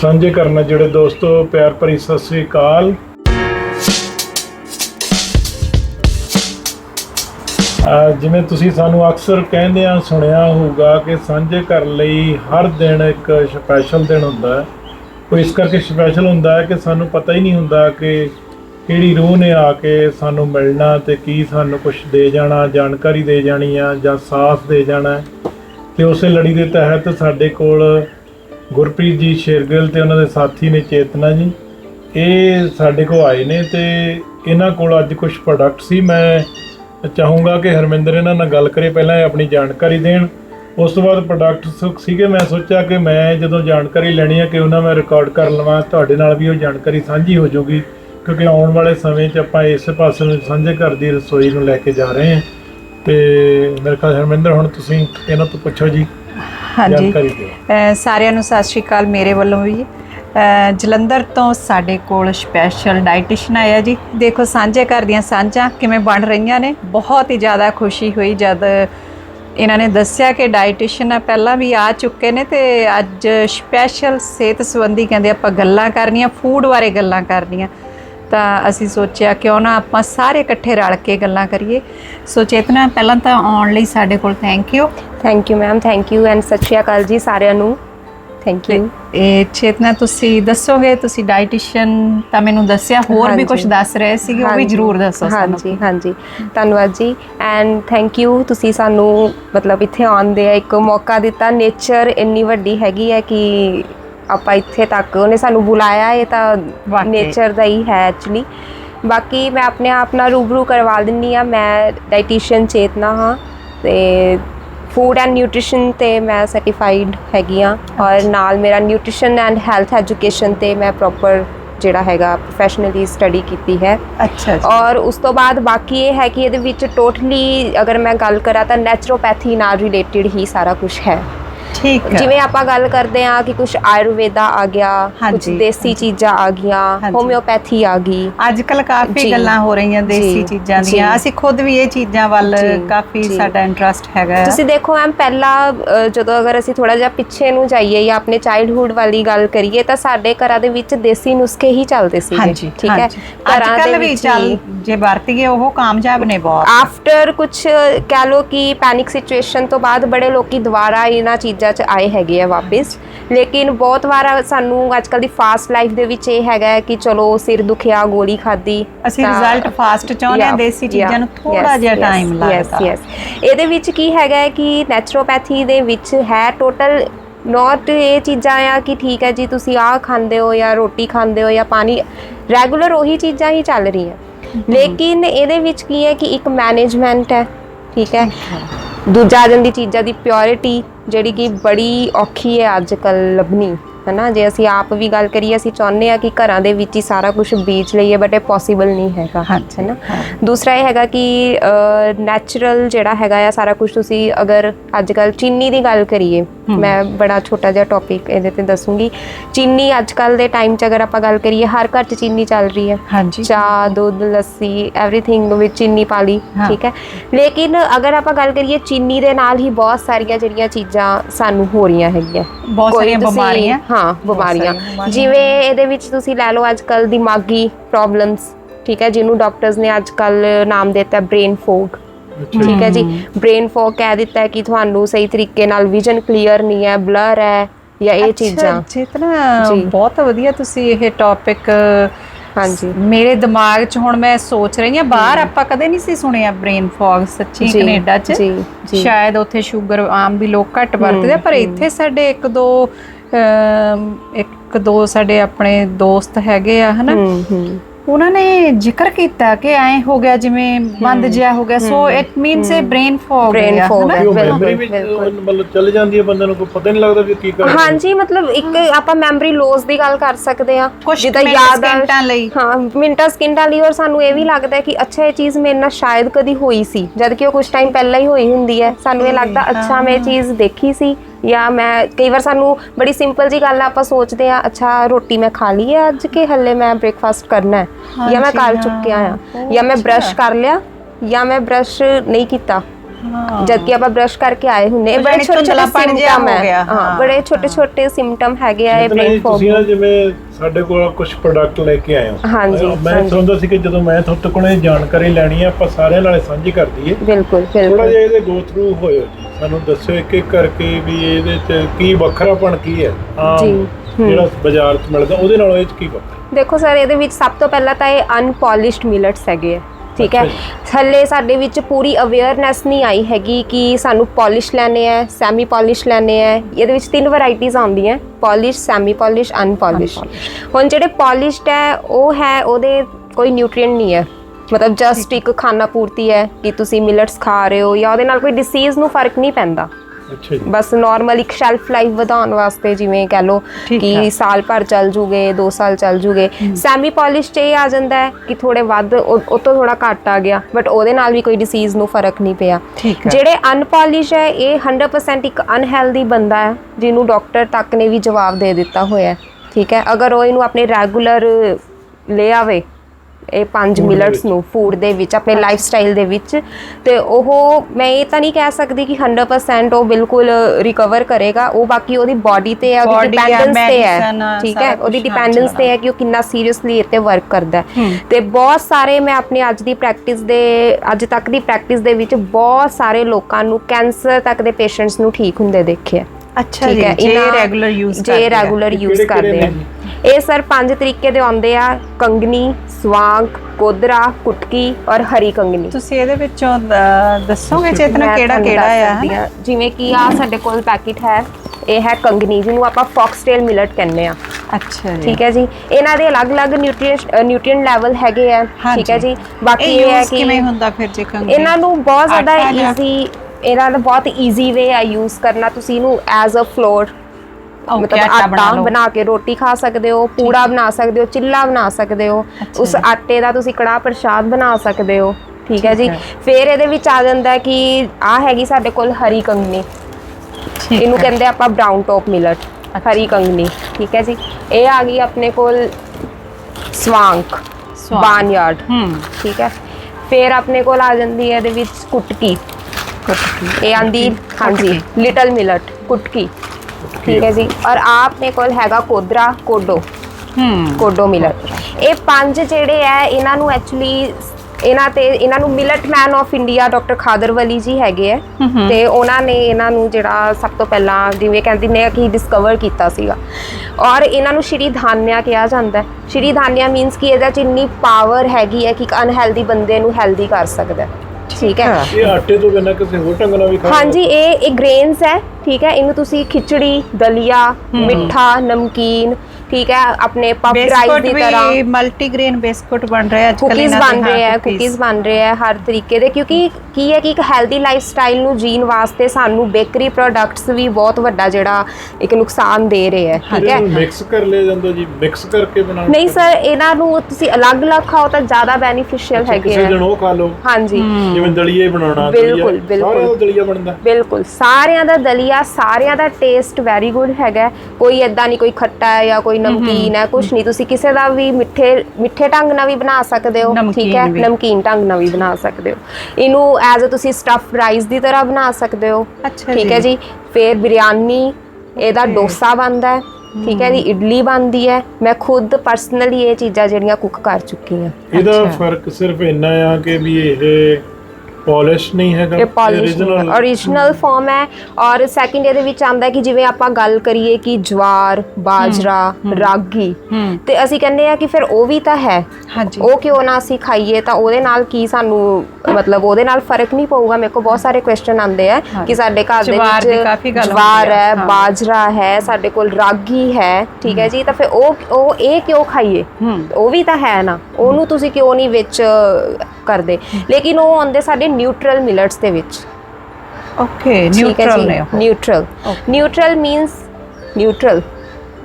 ਸਾਂਝੇ ਕਰਨਾ ਜਿਹੜੇ ਦੋਸਤੋ, ਪਿਆਰ ਭਰੀ ਸਤਿ ਸ੍ਰੀ ਅਕਾਲ ਜਿਵੇਂ ਤੁਸੀਂ ਸਾਨੂੰ ਅਕਸਰ ਕਹਿੰਦੇ ਆ, ਸੁਣਿਆ ਹੋਊਗਾ ਕਿ ਸਾਂਝੇ ਕਰਨ ਲਈ ਹਰ ਦਿਨ ਇੱਕ ਸਪੈਸ਼ਲ ਦਿਨ ਹੁੰਦਾ ਹੈ ਉਹ ਇਸ ਕਰਕੇ ਸਪੈਸ਼ਲ ਹੁੰਦਾ ਹੈ ਕਿ ਸਾਨੂੰ ਪਤਾ ਹੀ ਨਹੀਂ ਹੁੰਦਾ ਕਿ ਕਿਹੜੀ ਰੂਹ ਨੇ ਆ ਕੇ ਸਾਨੂੰ ਮਿਲਣਾ ਤੇ ਕੀ ਸਾਨੂੰ ਕੁਝ ਦੇ ਜਾਣਾ, ਜਾਣਕਾਰੀ ਦੇ ਜਾਣੀ ਆ ਜਾਂ ਸਾਥ ਦੇ ਜਾਣਾ ਹੈ। ਤੇ ਉਸੇ ਲੜੀ ਦੇ ਤਹਿਤ ਸਾਡੇ ਕੋਲ ਗੁਰਪ੍ਰੀਤ ਜੀ ਸ਼ੇਰਗਿੱਲ ਤੇ ਉਹਨਾਂ ਦੇ ਸਾਥੀ ਨੇ ਚੇਤਨਾ ਜੀ। ਇਹ ਸਾਡੇ ਕੋਲ ਆਏ ਨੇ ਤੇ ਇਹਨਾਂ ਕੋਲ ਅੱਜ ਕੁਝ ਪ੍ਰੋਡਕਟ ਸੀ। ਮੈਂ ਚਾਹੂੰਗਾ ਕਿ ਹਰਮਿੰਦਰ ਇਹਨਾਂ ਨਾਲ ਗੱਲ ਕਰੇ, ਪਹਿਲਾਂ ਇਹ ਆਪਣੀ ਜਾਣਕਾਰੀ ਦੇਣ। ਉਸ ਤੋਂ ਬਾਅਦ ਪ੍ਰੋਡਕਟ ਸੀਗੇ, ਮੈਂ ਸੋਚਿਆ ਕਿ ਮੈਂ ਜਦੋਂ ਜਾਣਕਾਰੀ ਲੈਣੀ ਹੈ ਕਿ ਉਹਨਾਂ ਮੈਂ ਰਿਕਾਰਡ ਕਰ ਲਵਾਂ, ਤੁਹਾਡੇ ਨਾਲ ਵੀ ਉਹ ਜਾਣਕਾਰੀ ਸਾਂਝੀ ਹੋ ਜਾਊਗੀ। ਕਿਉਂਕਿ ਆਉਣ ਵਾਲੇ ਸਮੇਂ 'ਚ ਆਪਾਂ ਇਸ ਪਾਸੇ ਨੂੰ ਸਾਂਝੇ ਘਰ ਦੀ ਰਸੋਈ ਨੂੰ ਲੈ ਕੇ ਜਾ ਰਹੇ ਹਾਂ। ਤੇ ਮੇਰੇ ਖਿਆਲ ਹਰਮਿੰਦਰ, ਹੁਣ ਤੁਸੀਂ ਇਹਨਾਂ ਤੋਂ ਪੁੱਛੋ ਜੀ। ਹਾਂਜੀ। ਜਾਣਕਾਰੀ ਦਿਓ। ਅਹ ਸਾਰਿਆਂ ਨੂੰ ਸਤਿ ਸ਼੍ਰੀ ਅਕਾਲ ਮੇਰੇ ਵੱਲੋਂ ਵੀ। ਜਲੰਧਰ ਤੋਂ ਸਾਡੇ ਕੋਲ ਸਪੈਸ਼ਲ ਡਾਈਟੀਸ਼ੀਅਨ ਆਇਆ ਜੀ। ਦੇਖੋ ਸਾਂਝੇ ਘਰ ਦੀਆਂ ਸਾਂਝਾਂ ਕਿਵੇਂ ਬਣ ਰਹੀਆਂ ਨੇ। ਬਹੁਤ ਹੀ ਜ਼ਿਆਦਾ ਖੁਸ਼ੀ ਹੋਈ ਜਦ ਇਹਨਾਂ ਨੇ ਦੱਸਿਆ ਕਿ ਡਾਈਟੀਸ਼ੀਅਨ ਆ ਪਹਿਲਾਂ ਵੀ ਆ ਚੁੱਕੇ ਨੇ ਤੇ ਅੱਜ ਸਪੈਸ਼ਲ ਸਿਹਤ ਸੰਬੰਧੀ ਕਹਿੰਦੇ ਆਪਾਂ ਗੱਲਾਂ ਕਰਨੀਆਂ ਫੂਡ ਬਾਰੇ ਗੱਲਾਂ ਕਰਨੀਆਂ। ਤਾਂ ਅਸੀਂ ਸੋਚਿਆ ਕਿਉਂ ਨਾ ਆਪਾਂ ਸਾਰੇ ਇਕੱਠੇ ਰਲ ਕੇ ਗੱਲਾਂ ਕਰੀਏ। ਸੋ ਚੇਤਨਾ ਪਹਿਲਾਂ ਤਾਂ ਆਉਣ ਲਈ ਸਾਡੇ ਕੋਲ thank you thank you ma'am thank you and ਸਤਿ ਸ਼੍ਰੀ ਅਕਾਲ ਜੀ ਸਾਰਿਆਂ ਨੂੰ। ਥੈਂਕ ਯੂ ਇਹ ਚੇਤਨਾ ਤੁਸੀਂ ਦੱਸੋਗੇ? ਤੁਸੀਂ ਡਾਈਟੀਸ਼ੀਅਨ ਤਾਂ ਮੈਨੂੰ ਦੱਸਿਆ ਹੋਰ ਵੀ। ਕੁਝ ਦੱਸ ਰਹੇ ਸੀਗੇ ਉਹ ਵੀ ਜਰੂਰ ਦੱਸੋ ਸਾਨੂੰ। ਹਾਂਜੀ ਹਾਂਜੀ। ਧੰਨਵਾਦ ਜੀ। ਐਂਡ ਥੈਂਕ ਯੂ ਤੁਸੀਂ ਸਾਨੂੰ ਮਤਲਬ ਇੱਥੇ ਆਉਣ ਦੇ ਇੱਕ ਮੌਕਾ ਦਿੱਤਾ। ਨੇਚਰ ਇੰਨੀ ਵੱਡੀ ਹੈਗੀ ਹੈ ਕਿ ਆਪਾਂ ਇੱਥੇ ਤੱਕ ਉਹਨੇ ਸਾਨੂੰ ਬੁਲਾਇਆ ਇਹ ਤਾਂ ਵਾਕਈ। ਨੇਚਰ ਦਾ ਹੀ ਹੈ ਐਕਚੁਅਲੀ ਬਾਕੀ ਮੈਂ ਆਪਣੇ ਆਪ ਨਾਲ ਰੂਬਰੂ ਕਰਵਾ ਦਿੰਨੀ ਆ ਮੈਂ ਡਾਈਟੀਸ਼ੀਅਨ ਚੇਤਨਾ ਹਾਂ ਤੇ ਫੂਡ ਐਂਡ ਨਿਊਟ੍ਰੀਸ਼ਨ ਤੇ ਮੈਂ ਸਰਟੀਫਾਈਡ ਹੈਗੀ ਆ ਔਰ ਨਾਲ ਮੇਰਾ ਨਿਊਟ੍ਰੀਸ਼ਨ ਐਂਡ ਹੈਲਥ ਐਜੂਕੇਸ਼ਨ ਤੇ ਮੈਂ ਪ੍ਰੋਪਰ ਜਿਹੜਾ ਹੈਗਾ ਪ੍ਰੋਫੈਸ਼ਨਲੀ ਸਟੱਡੀ ਕੀਤੀ ਹੈ। ਅੱਛਾ ਜੀ। ਔਰ ਉਸ ਤੋਂ ਬਾਅਦ ਬਾਕੀ ਇਹ ਹੈ ਕਿ ਇਹਦੇ ਵਿੱਚ ਟੋਟਲੀ ਅਗਰ ਮੈਂ ਗੱਲ ਕਰਾਂ ਤਾਂ ਨੈਚੁਰੋਪੈਥੀ ਨਾਲ ਰਿਲੇਟਡ ਹੀ ਸਾਰਾ ਕੁਝ ਹੈ। ਠੀਕ ਹੈ ਜਿਵੇਂ ਆਪਾਂ ਗੱਲ ਕਰਦੇ ਆ ਕਿ ਕੁਝ ਆਯੁਰਵੇਦਾ ਆ ਗਿਆ ਕੁਝ ਦੇਸੀ ਚੀਜ਼ਾਂ ਆ ਗਈਆਂ। ਹੋਮਿਓਪੈਥੀ ਆ ਗਈ ਅੱਜ ਕੱਲ ਕਾਫੀ। ਗੱਲਾਂ ਹੋ ਰਹੀਆਂ ਦੇਸੀ ਚੀਜ਼ਾਂ। ਦੀਆਂ ਅਸੀਂ ਖੁਦ ਵੀ ਇਹ ਚੀਜ਼ਾਂ ਵੱਲ ਕਾਫੀ। ਸਾਡਾ ਇੰਟਰਸਟ ਹੈਗਾ। ਤੁਸੀਂ ਦੇਖੋ ਮੈਮ ਪਹਿਲਾਂ ਜਦੋਂ ਅਗਰ ਅਸੀਂ ਥੋੜਾ ਜਿਹਾ ਪਿੱਛੇ ਨੂੰ ਜਾਈਏ ਜਾਂ ਆਪਣੇ ਚਾਈਲਡਹੂਡ ਵਾਲੀ ਗੱਲ ਕਰੀਏ ਤਾਂ ਸਾਡੇ ਘਰਾਂ ਦੇ ਵਿੱਚ ਦੇਸੀ ਨੁਸਖੇ ਹੀ ਚੱਲਦੇ ਹਾਂਜੀ ਠੀਕ ਹੈ ਹਾਂਜੀ। ਅੱਜ ਕੱਲ ਵੀ ਚੱਲ ਜੇ ਵਰਤੀਏ ਉਹ ਕਾਮਯਾਬ ਨੇ ਬਹੁਤ ਆਫਟਰ ਕੁਝ ਕਹਿ ਲੋ ਕਿ ਪੈਨਿਕ ਸਿਚੁਏਸ਼ਨ ਤੋਂ ਬਾਅਦ ਬੜੇ ਲੋਕੀ ਦੁਬਾਰਾ ਇਹਨਾਂ ਚੀਜ਼ਾਂ 'ਚ ਆਏ ਹੈਗੇ ਆ ਵਾਪਸ। ਲੇਕਿਨ ਬਹੁਤ ਵਾਰ ਸਾਨੂੰ ਅੱਜ ਕੱਲ ਦੀ ਫਾਸਟ ਲਾਈਫ ਦੇ ਵਿੱਚ ਇਹ ਹੈਗਾ ਹੈ ਕਿ ਚਲੋ ਸਿਰ ਦੁਖਿਆ ਗੋਲੀ ਖਾਦੀ ਅਸੀਂ ਰਿਜ਼ਲਟ ਫਾਸਟ ਚਾਹੁੰਦੇ ਹਾਂ ਦੇਸੀ ਚੀਜ਼ਾਂ ਨੂੰ ਥੋੜਾ ਜਿਹਾ ਟਾਈਮ ਲੱਗਦਾ। ਯੈਸ ਇਹਦੇ ਵਿੱਚ ਕੀ ਹੈਗਾ ਹੈ ਕਿ ਨੈਚੁਰੋਪੈਥੀ ਦੇ ਵਿੱਚ ਹੈ ਟੋਟਲ ਨਾਟ ਇਹ ਚੀਜ਼ਾਂ ਆ ਕਿ ਠੀਕ ਹੈ ਜੀ ਤੁਸੀਂ ਆਹ ਖਾਂਦੇ ਹੋ ਜਾਂ ਰੋਟੀ ਖਾਂਦੇ ਹੋ ਜਾਂ ਪਾਣੀ ਰੈਗੂਲਰ ਉਹੀ ਚੀਜ਼ਾਂ ਹੀ ਚੱਲ ਰਹੀਆਂ। ਲੇਕਿਨ ਇਹਦੇ ਵਿੱਚ ਕੀ ਹੈ ਕਿ ਇੱਕ ਮੈਨੇਜਮੈਂਟ ਹੈ ਠੀਕ ਹੈ। ਦੂਜਾ ਆ ਜਾਂਦੀ ਚੀਜ਼ਾਂ ਦੀ ਪਿਓਰਿਟੀ ਜਿਹੜੀ ਕਿ ਬੜੀ ਔਖੀ ਹੈ ਅੱਜ ਕੱਲ ਲੱਭਣੀ। ਹਨਾ? ਜੇ ਅਸੀਂ ਆਪ ਵੀ ਗੱਲ ਕਰੀਏ ਅਸੀਂ ਚਾਹੁੰਦੇ ਆ ਕਿ ਘਰਾਂ ਦੇ ਵਿੱਚ ਹੀ ਸਾਰਾ ਕੁਝ ਬੀਜ ਲਈਏ ਬਟ ਇਹ ਪੋਸੀਬਲ ਨਹੀਂ ਹੈਗਾ ਹੈਨਾ। ਦੂਸਰਾ ਇਹ ਹੈਗਾ ਕਿ ਨੈਚੁਰਲ ਜਿਹੜਾ ਹੈਗਾ ਆ ਸਾਰਾ ਕੁਝ ਤੁਸੀਂ ਅਗਰ ਅੱਜ ਕੱਲ ਚੀਨੀ ਦੀ ਗੱਲ ਕਰੀਏ ਮੈਂ ਬੜਾ ਛੋਟਾ ਜਿਹਾ ਟੌਪਿਕ ਇਹਦੇ ਤੇ ਦੱਸੂੰਗੀ। ਚੀਨੀ ਅੱਜ ਕੱਲ ਦੇ ਟਾਈਮ 'ਚ ਅਗਰ ਆਪਾਂ ਗੱਲ ਕਰੀਏ ਹਰ ਘਰ 'ਚ ਚੀਨੀ ਚੱਲ ਰਹੀ ਹੈ। ਚਾਹ ਦੁੱਧ ਲੱਸੀ ਐਵਰੀਥਿੰਗ ਵਿੱਚ ਚੀਨੀ ਪਾ ਲਈ। ਠੀਕ ਹੈ? ਲੇਕਿਨ ਅਗਰ ਆਪਾਂ ਗੱਲ ਕਰੀਏ ਚੀਨੀ ਦੇ ਨਾਲ ਹੀ ਬਹੁਤ ਸਾਰੀਆਂ ਜਿਹੜੀਆਂ ਚੀਜ਼ਾਂ ਸਾਨੂੰ ਹੋ ਰਹੀਆਂ ਹੈਗੀਆਂ। ਬਹੁਤ ਸਾਰੀਆਂ ਬਿਮਾਰੀਆਂ। ਹਾਂ ਬਿਮਾਰੀਆਂ। ਜਿਵੇਂ ਇਹਦੇ ਵਿੱਚ ਤੁਸੀਂ ਲੈ ਲਓ ਅੱਜ ਕੱਲ ਦਿਮਾਗੀ ਪ੍ਰੋਬਲਮਸ ਠੀਕ ਹੈ ਜਿਹਨੂੰ ਡਾਕਟਰਸ ਨੇ ਅੱਜ ਕੱਲ ਨਾਮ ਦਿੱਤਾ ਬ੍ਰੇਨ ਫੋਗ ਠੀਕ ਹੈ ਜੀ ਬ੍ਰੇਨ ਫੋਗ ਕਹਿ ਦਿੱਤਾ ਹੈ ਕਿ ਤੁਹਾਨੂੰ ਸਹੀ ਤਰੀਕੇ ਨਾਲ ਵਿਜ਼ਨ ਕਲੀਅਰ ਨਹੀਂ ਹੈ ਬਲਰ ਹੈ ਜਾਂ ਇਹ ਚੀਜ਼ਾਂ। ਚੇਤਨਾ। ਬਹੁਤ ਵਧੀਆ ਤੁਸੀਂ ਇਹ ਟੌਪਿਕ ਹਾਂਜੀ। ਮੇਰੇ ਦਿਮਾਗ 'ਚ ਹੁਣ ਮੈਂ ਸੋਚ ਰਹੀ ਹਾਂ ਬਾਹਰ ਆਪਾਂ ਕਦੇ ਨਹੀਂ ਸੀ ਸੁਣਿਆ ਬ੍ਰੇਨ ਫੌਗ ਸੱਚੀ ਕੈਨੇਡਾ 'ਚ। ਸ਼ਾਇਦ ਉੱਥੇ ਸ਼ੂਗਰ ਆਮ ਵੀ ਲੋਕ ਘੱਟ ਵਰਤਦੇ ਆ ਪਰ ਇੱਥੇ ਸਾਡੇ ਇੱਕ ਦੋ ਇੱਕ ਦੋ ਸਾਡੇ ਆਪਣੇ ਦੋਸਤ ਹੈਗੇ ਆ ਹਨਾ? ਉਹਨਾਂ ਨੇ ਜ਼ਿਕਰ ਕੀਤਾ ਕਿ ਐ ਹੋ ਗਿਆ ਜਿਵੇਂ ਬੰਦ ਜਿਹਾ ਹੋ ਗਿਆ। ਸੋ ਇਟ ਮੀਨਸ ਇਹ ਬ੍ਰੇਨ ਫੌਗ ਵਿੱਚ ਬਿਲਕੁਲ। ਮਤਲਬ ਚੱਲ ਜਾਂਦੀ ਹੈ ਬੰਦੇ ਨੂੰ ਕੋਈ ਪਤਾ ਨਹੀਂ ਲੱਗਦਾ ਵੀ ਕੀ ਕਰ ਰਿਹਾ। ਹਾਂਜੀ ਮਤਲਬ ਇੱਕ ਆਪਾਂ ਮੈਮਰੀ ਲੋਸ ਦੀ ਗੱਲ ਕਰ ਸਕਦੇ ਆ ਜਿੱਦਾਂ ਮਿੰਟ ਯਾਦ ਆ ਸਕਿੰਟਾਂ ਲਈ। ਹਾਂ ਮਿੰਟਾਂ ਸਕਿੰਟਾਂ ਲਈ ਔਰ ਸਾਨੂੰ ਇਹ ਵੀ ਲੱਗਦਾ ਹੈ ਕਿ ਅੱਛਾ ਇਹ ਚੀਜ਼ ਮੇਰੇ ਨਾਲ ਸ਼ਾਇਦ ਕਦੀ ਹੋਈ ਸੀ ਜਦ ਕਿ ਉਹ ਕੁਝ ਟਾਈਮ ਪਹਿਲਾਂ ਹੀ ਹੋਈ ਹੁੰਦੀ ਹੈ। ਸਾਨੂੰ ਇਹ ਲੱਗਦਾ ਅੱਛਾ ਮੈਂ ਇਹ ਚੀਜ਼ ਦੇਖੀ ਸੀ। ਜਾਂ ਮੈਂ ਕਈ ਵਾਰ ਸਾਨੂੰ ਬੜੀ ਸਿੰਪਲ ਜੀ ਗੱਲ ਆ ਆਪਾਂ ਸੋਚਦੇ ਆ ਅੱਛਾ ਰੋਟੀ ਮੈਂ ਖਾ ਲਈ ਹੈ ਅੱਜ ਕਿ ਹੱਲੇ ਮੈਂ ਬ੍ਰੇਕਫਾਸਟ ਕਰਨਾ ਹੈ ਜਾਂ ਮੈਂ ਕਰ ਚੁੱਕਿਆ ਆ। ਜਾਂ ਮੈਂ ਬ੍ਰਸ਼। ਕਰ ਲਿਆ ਜਾਂ ਮੈਂ ਬ੍ਰਸ਼ ਨਹੀਂ ਕੀਤਾ ਜਦ ਕਿ ਆਪਾਂ ਬ੍ਰਸ਼ ਕਰਕੇ ਆਏ ਹੁੰਨੇ ਬੜੇ ਛੋਟੇ ਛੋਟੇ ਸਿੰਪਟਮ ਹੋ ਹੈ। ਗਿਆ, ਹਾਂ ਹਾਂ, ਬੜੇ ਛੋਟੇ ਛੋਟੇ ਸਿੰਪਟਮ ਹੈਗੇ ਆ ਇਹ ਬ੍ਰੇਨ ਜੀ ਤੁਸੀਂ ਜਿਵੇਂ ਸਾਡੇ ਕੋਲ ਕੁਝ ਪ੍ਰੋਡਕਟ ਲੈ ਕੇ ਆਏ ਹੋ। ਹਾਂਜੀ, ਮੈਂ। ਚਾਹੁੰਦਾ ਸੀ ਕਿ ਜਦੋਂ ਮੈਂ ਤੁਹਾਡੇ ਕੋਲੋਂ ਇਹ ਜਾਣਕਾਰੀ ਲੈਣੀ ਹੈ ਆਪਾਂ ਸਾਰਿਆਂ ਨਾਲ ਸਾਂਝੀ ਕਰ ਦਈਏ। ਬਿਲਕੁਲ ਥੋੜਾ ਜਿਹਾ ਇਹਦੇ ਗੋ ਥਰੂ ਹੋਇਓ ਜੀ। ਸਾਨੂੰ ਦੱਸਿਓ ਇੱਕ ਇੱਕ ਕਰਕੇ ਵੀ ਇਹਦੇ ਚ ਕੀ ਵੱਖਰਾਪਣ ਕੀ ਹੈ। ਜੀ। ਜਿਹੜਾ ਬਾਜ਼ਾਰ 'ਚ ਮਿਲਦਾ ਉਹਦੇ ਨਾਲੋਂ ਇਹ 'ਚ ਕੀ ਵੱਖਰਾ? ਦੇਖੋ ਸਰ ਇਹਦੇ ਵਿੱਚ ਸਭ ਤੋਂ ਪਹਿਲਾਂ ਤਾਂ ਇਹ ਅਨਪੋਲਿਸ਼ਡ ਮਿਲਟਸ ਹੈਗੇ ਆ। ਠੀਕ ਹੈ। ਹੱਲੇ ਸਾਡੇ ਵਿੱਚ ਪੂਰੀ ਅਵੇਅਰਨੈਸ ਨਹੀਂ ਆਈ ਹੈਗੀ ਕਿ ਸਾਨੂੰ ਪੋਲਿਸ਼ ਲੈਣੇ ਆ ਸੈਮੀ ਪੋਲਿਸ਼ ਲੈਣੇ ਆ। ਇਹਦੇ ਵਿੱਚ ਤਿੰਨ ਵੈਰਾਈਟੀਆਂ ਆਉਂਦੀਆਂ ਪੋਲਿਸ਼ ਸੈਮੀ ਪੋਲਿਸ਼ ਅਨਪੋਲਿਸ਼ ਹੁਣ ਜਿਹੜੇ ਪੋਲਿਸ਼ਡ ਹੈ ਉਹ ਹੈ ਉਹਦੇ ਕੋਈ ਨਿਊਟ੍ਰੀਐਂਟ ਨਹੀਂ ਹੈ। ਮਤਲਬ ਜਸਟ ਇੱਕ ਖਾਣਾ ਪੂਰਤੀ ਹੈ ਕਿ ਤੁਸੀਂ ਮਿਲਟਸ ਖਾ ਰਹੇ ਹੋ ਜਾਂ ਉਹਦੇ ਨਾਲ ਕੋਈ ਡਿਸੀਜ਼ ਨੂੰ ਫ਼ਰਕ ਨਹੀਂ ਪੈਂਦਾ। ਅੱਛਾ ਜੀ। ਬਸ ਨਾਰਮਲ ਇੱਕ ਸ਼ੈਲਫ ਲਾਈਫ ਵਧਾਉਣ ਵਾਸਤੇ ਜਿਵੇਂ ਕਹ ਠੀਕ ਕਿ ਹੈ। ਸਾਲ ਭਰ ਚੱਲ ਜੂਗੇ 2 ਸਾਲ ਚੱਲ ਜੂਗੇ। ਸੈਮੀ ਪੋਲਿਸ਼ ਚ ਇਹ ਆ ਜਾਂਦਾ ਹੈ ਕਿ ਥੋੜੇ ਵੱਧ ਉਹ ਉਹ ਤੋਂ ਥੋੜਾ ਘੱਟ ਆ ਗਿਆ ਬਟ ਉਹਦੇ ਨਾਲ ਵੀ ਕੋਈ ਡਿਸੀਜ਼ ਨੂੰ ਫ਼ਰਕ ਨਹੀਂ ਪਿਆ। ਠੀਕ ਹੈ। ਜਿਹੜੇ ਅਨਪੋਲਿਸ਼ ਹੈ ਇਹ 100% ਇੱਕ ਅਨਹੈਲਦੀ ਬੰਦਾ ਹੈ ਜਿਹਨੂੰ ਡਾਕਟਰ ਤੱਕ ਨੇ ਵੀ ਜਵਾਬ ਦੇ ਦਿੱਤਾ ਹੋਇਆ ਹੈ। ਠੀਕ ਹੈ ਅਗਰ ਉਹ ਇਹਨੂੰ ਆਪਣੇ ਰੈਗੂਲਰ ਲੈ ਆਵੇ ਇਹ ਪੰਜ ਮਿਲਟਸ। ਨੂੰ ਫੂਡ ਦੇ ਵਿੱਚ ਆਪਣੇ ਲਾਈਫ ਸਟਾਈਲ ਦੇ ਵਿੱਚ। ਤੇ ਉਹ ਮੈਂ ਇਹ ਤਾਂ ਨਹੀਂ ਕਹਿ ਸਕਦੀ ਕਿ 100% ਉਹ ਬਿਲਕੁਲ ਰਿਕਵਰ ਕਰੇਗਾ। ਉਹ ਬਾਕੀ ਉਹਦੀ ਬਾਡੀ ਤੇ ਹੈ ਉਹਦੀ ਡਿਪੈਂਡੈਂਸ ਤੇ ਹੈ। ਠੀਕ ਹੈ? ਉਹਦੀ ਡਿਪੈਂਡੈਂਸ ਤੇ। ਹੈ ਕਿ ਉਹ ਕਿੰਨਾ ਸੀਰੀਅਸਲੀ ਇਹ ਤੇ ਵਰਕ ਕਰਦਾ ਹੈ। ਤੇ ਬਹੁਤ ਸਾਰੇ ਮੈਂ ਆਪਣੀ ਅੱਜ ਦੀ ਪ੍ਰੈਕਟਿਸ ਦੇ ਅੱਜ ਤੱਕ ਦੀ ਪ੍ਰੈਕਟਿਸ ਦੇ ਵਿੱਚ ਬਹੁਤ ਸਾਰੇ ਲੋਕਾਂ ਨੂੰ ਕੈਂਸਰ ਤੱਕ ਦੇ ਪੇਸ਼ੈਂਟਸ ਨੂੰ ਠੀਕ ਹੁੰਦੇ ਦੇਖਿਆ ਅੱਛਾ ਠੀਕ ਜੀ ਹੈ? ਜੇ ਰੈਗੂਲਰ ਯੂਜ਼ ਜੇ ਕਰਦੇ ਆ। ਰੈਗੂਲਰ ਇਹ ਯੂਜ਼ ਕਰਦੇ ਆ। ਨੇ ਇਹ ਸਰ ਪੰਜ ਤਰੀਕੇ ਦੇ ਆਉਂਦੇ ਆ ਕੰਗਨੀ ਸਵਾਂਗ ਕੋਦਰਾ ਕੁਟਕੀ ਔਰ ਹਰੀ ਕੰਗਨੀ ਤੁਸੀਂ ਇਹਦੇ ਵਿੱਚੋਂ ਦੱਸੋਗੇ ਚੇਤਨਾ ਕਿਹੜਾ ਕਿਹੜਾ ਆ। ਜਿਵੇਂ ਕਿ ਆ ਸਾਡੇ ਕੋਲ ਪੈਕੇਟ ਹੈ ਇਹ ਹੈ ਕੰਗਨੀ ਜਿਹਨੂੰ ਆਪਾਂ ਫੌਕਸਟੇਲ ਮਿਲਟ ਕਹਿੰਦੇ ਆ ਅੱਛਾ ਜੀ। ਠੀਕ ਹੈ ਜੀ। ਇਹਨਾਂ ਦੇ ਅਲੱਗ-ਅਲੱਗ ਨਿਊਟ੍ਰੀਐਂਟ ਨਿਊਟ੍ਰੀਐਂਟ ਲੈਵਲ ਹੈਗੇ ਆ। ਠੀਕ ਹੈ ਜੀ। ਬਾਕੀ ਇਹ ਹੈ ਕਿ ਕਿਵੇਂ ਹੁੰਦਾ ਫਿਰ ਜੇ ਕੰਗੇ ਇਹਨਾਂ ਨੂੰ ਬਹੁਤ ਜ਼ਿਆਦਾ ਈਜ਼ੀ ਇਹਨਾਂ ਦਾ ਬਹੁਤ ਈਜ਼ੀ ਵੇ ਆ ਯੂਜ਼ ਕਰਨਾ। ਤੁਸੀਂ ਇਹਨੂੰ ਐਜ਼ ਅ ਫਲੋਰ ਮਤਲਬ ਆਟਾ ਬਣਾ ਕੇ ਰੋਟੀ ਖਾ ਸਕਦੇ ਹੋ ਪੂੜਾ ਬਣਾ ਸਕਦੇ ਹੋ ਚਿੱਲਾ ਬਣਾ ਸਕਦੇ ਹੋ। ਉਸ। ਆਟੇ ਦਾ ਤੁਸੀਂ ਕੜਾਹ ਪ੍ਰਸ਼ਾਦ ਬਣਾ ਸਕਦੇ ਹੋ। ਠੀਕ ਹੈ ਜੀ। ਫਿਰ ਇਹਦੇ ਵਿੱਚ ਆ ਜਾਂਦਾ ਕਿ ਆ ਹੈਗੀ ਸਾਡੇ ਕੋਲ ਹਰੀ ਕੰਗਨੀ ਇਹਨੂੰ। ਕਹਿੰਦੇ ਆਪਾਂ ਬ੍ਰਾਊਨ ਟੌਪ ਮਿਲਟ ਹਰੀ ਕੰਗਨੀ ਠੀਕ ਹੈ ਜੀ। ਇਹ ਆ ਗਈ ਆਪਣੇ ਕੋਲ ਸਵਾਂਕ। ਬਾਨਯਾਰਡ। ਹੂੰ। ਠੀਕ ਹੈ। ਫਿਰ ਆਪਣੇ ਕੋਲ ਆ ਜਾਂਦੀ ਹੈ ਇਹਦੇ ਵਿੱਚ ਕੁਟਕੀ। ਕੁਟਕੀ। ਇਹ ਆਂਦੀ ਹਾਂਜੀ ਲਿਟਲ ਮਿਲਟ ਕੁਟਕੀ। ਠੀਕ ਹੈ ਜੀ। ਔਰ ਆਪਣੇ ਕੋਲ ਹੈਗਾ ਕੋਦਰਾ ਕੋਡੋ। ਹੂੰ। ਕੋਡੋ ਮਿਲਟ ਇਹ ਪੰਜ ਜਿਹੜੇ ਹੈ ਇਹਨਾਂ ਨੂੰ ਐਕਚੁਅਲੀ ਇਹਨਾਂ ਤੇ ਇਹਨਾਂ ਨੂੰ millet man of India doctor Khadar Vali ji ਹੈਗੇ ਹੈ ਤੇ ਉਹਨਾਂ ਨੇ ਇਹਨਾਂ ਨੂੰ ਜਿਹੜਾ ਸਭ ਤੋਂ ਪਹਿਲਾਂ ਜਿਵੇਂ ਕਹਿੰਦੇ ਨੇ ਕਿ ਡਿਸਕਵਰ ਕੀਤਾ ਸੀਗਾ। ਔਰ ਇਹਨਾਂ ਨੂੰ ਸ਼੍ਰੀ ਧਾਨਿਆ ਕਿਹਾ ਜਾਂਦਾ ਹੈ। ਸ਼੍ਰੀ ਧਾਨਿਆ ਮੀਨਸ ਕਿ ਇਹਦਾ ਚ ਇੰਨੀ ਪਾਵਰ ਹੈਗੀ ਹੈ ਕਿ ਇੱਕ ਅਨਹੈਲਦੀ ਬੰਦੇ ਨੂੰ ਹੈਲਦੀ ਕਰ ਸਕਦਾ ਹੈ। ਠੀਕ ਹੈ। ਇਹ ਆਟੇ ਤੋਂ ਬਿਨਾਂ ਕਿਸੇ ਹੋਰ ਢੰਗ ਨਾਲ ਵੀ ਖਾ ਹਾਂਜੀ ਇਹ ਇਹ ਗ੍ਰੇਨਸ ਹੈ ਠੀਕ ਹੈ। ਇਹਨੂੰ ਤੁਸੀਂ ਖਿਚੜੀ ਦਲੀਆ ਮਿੱਠਾ ਨਮਕੀਨ ਠੀਕ ਹੈ ਆਪਣੇ ਪਫ ਰਾਈਸ ਬਿਸਕੁਟ ਦੀ ਵੀ ਤਰ੍ਹਾਂ। ਮਲਟੀਗ੍ਰੇਨ ਬਿਸਕੁਟ ਬਣ ਰਹੇ ਅੱਜ ਕੱਲ੍ਹ ਕੁਕੀਜ਼ ਇਹਨਾਂ ਦੇ, ਬਣ ਹਾਂ, ਰਹੇ ਹੈ। ਕੁਕੀਜ਼ ਬਣ ਰਹੇ ਹੈ ਹਰ ਤਰੀਕੇ ਦੇ ਕਿਉਂਕਿ ਕੀ ਹੈ ਕਿ ਇੱਕ ਹੈਲਦੀ ਲਾਈਫ ਸਟਾਈਲ ਨੂੰ ਜੀਣ ਵਾਸਤੇ ਸਾਨੂੰ ਬੇਕਰੀ ਪ੍ਰੋਡਕਟਸ ਵੀ ਬਹੁਤ ਵੱਡਾ ਜਿਹੜਾ ਇੱਕ ਨੁਕਸਾਨ ਦੇ ਰਹੇ ਹੈ ਠੀਕ ਹੈ। ਮਿਕਸ ਕਰ ਲਿਆ ਜਾਂਦਾ ਜੀ ਮਿਕਸ ਕਰਕੇ ਬਣਾਉਣਾ ਨਹੀਂ ਸਰ ਇਹਨਾਂ ਨੂੰ ਤੁਸੀਂ ਅਲੱਗ-ਅਲੱਗ ਖਾਓ ਤਾਂ ਜ਼ਿਆਦਾ ਬੈਨੀਫੀਸ਼ੀਅਲ ਹੈਗੇ ਕਿਸੇ ਹੈ ਦਿਨ ਉਹ ਖਾ ਲਓ। ਹਾਂਜੀ। ਜਿਵੇਂ ਦਲੀਆ ਹੀ ਬਣਾਉਣਾ ਬਿਲਕੁਲ, ਬਿਲਕੁਲ। ਸਾਰਿਆਂ ਦਾ ਦਲੀਆ ਬਣਦਾ। ਬਿਲਕੁਲ ਸਾਰਿਆਂ ਦਾ ਦਲੀਆ ਸਾਰਿਆਂ ਦਾ ਟੇਸਟ ਵੈਰੀ ਗੁੱਡ ਹੈਗਾ। ਕੋਈ ਐਦਾਂ ਨਹੀਂ ਕੋਈ ਖੱਟਾ ਹੈ ਜਾਂ ਕੋਈ ਨਮਕੀਨ ਹੈ ਕੁਝ ਨਹੀਂ। ਤੁਸੀਂ ਕਿਸੇ ਦਾ ਵੀ ਮਿੱਠੇ ਮਿੱਠੇ ਢੰਗ ਨਾਲ ਵੀ ਬਣਾ ਸਕਦੇ ਹੋ ਠੀਕ ਹੈ। ਨਮਕੀਨ ਢੰਗ ਨਾਲ ਵੀ ਬਣਾ ਸਕਦੇ ਹੋ। ਇਹਨੂੰ ਐਜ਼ ਅ ਤੁਸੀਂ ਸਟਫ ਰਾਈਸ ਦੀ ਤਰ੍ਹਾਂ ਬਣਾ ਸਕਦੇ ਹੋ ਠੀਕ। ਹੈ ਜੀ। ਫਿਰ ਬਿਰਿਆਨੀ ਇਹਦਾ ਡੋਸਾ ਬਣਦਾ ਹੈ ਠੀਕ ਹੈ ਜੀ? ਇਡਲੀ ਬਣਦੀ ਹੈ। ਮੈਂ ਖੁਦ ਪਰਸਨਲੀ ਇਹ ਚੀਜ਼ਾਂ ਜਿਹੜੀਆਂ ਕੁੱਕ ਕਰ ਚੁੱਕੀ ਹਾਂ। ਇਹਦਾ। ਫ਼ਰਕ ਸਿਰਫ ਇੰਨਾ ਆ ਕਿ ਵੀ ਇਹ ਪਾਲਿਸ਼ ਨਹੀਂ ਹੈਗਾ ਇਹ ਪਾਲਿਸ਼ origignal ਫਾਰਮ ਹੈ। ਔਰ ਸੈਕਿੰਡ ਇਹਦੇ ਵਿੱਚ ਆਂਦਾ ਕਿ ਜਿਵੇਂ ਆਪਾਂ ਗੱਲ ਕਰੀਏ ਕਿ ਜਵਾਰ ਬਾਜਰਾ ਰਾਗੀ ਤੇ ਅਸੀਂ ਕਹਿੰਦੇ ਆ ਕਿ ਫਿਰ ਉਹ ਵੀ ਤਾਂ ਹੈ। ਹਾਂਜੀ। ਉਹ ਕਿਉਂ ਨਾ ਅਸੀਂ ਖਾਈਏ ਤਾਂ ਉਹਦੇ ਨਾਲ ਕੀ ਸਾਨੂੰ ਮਤਲਬ ਉਹਦੇ ਨਾਲ ਫ਼ਰਕ ਨਹੀਂ ਪਊਗਾ? ਮੇਰੇ ਕੋਲ ਬਹੁਤ ਸਾਰੇ ਕੁਐਸਚਨ ਆਉਂਦੇ ਆ। ਕਿ ਸਾਡੇ ਘਰ ਦੇ ਵਿੱਚ ਜਵਾਰ ਹੈ। ਬਾਜਰਾ ਹੈ ਸਾਡੇ ਕੋਲ ਰਾਗੀ ਹੈ ਠੀਕ ਹੈ ਜੀ ਤਾਂ ਫਿਰ ਉਹ ਉਹ ਇਹ ਕਿਉਂ ਖਾਈਏ? ਉਹ ਵੀ ਤਾਂ ਹੈ ਨਾ। ਉਹਨੂੰ ਤੁਸੀਂ ਕਿਉਂ ਨਹੀਂ ਵਿੱਚ ਕਰਦੇ। ਲੇਕਿਨ ਉਹ ਆਉਂਦੇ ਸਾਡੇ ਨਿਊਟਰਲ ਮਿਲਟਸ ਦੇ ਵਿੱਚ। ਓਕੇ ਨਿਊਟਰਲ ਨੇ ਨਿਊਟਰਲ ਨਿਊਟਰਲ ਮੀਨਸ ਨਿਊਟਰਲ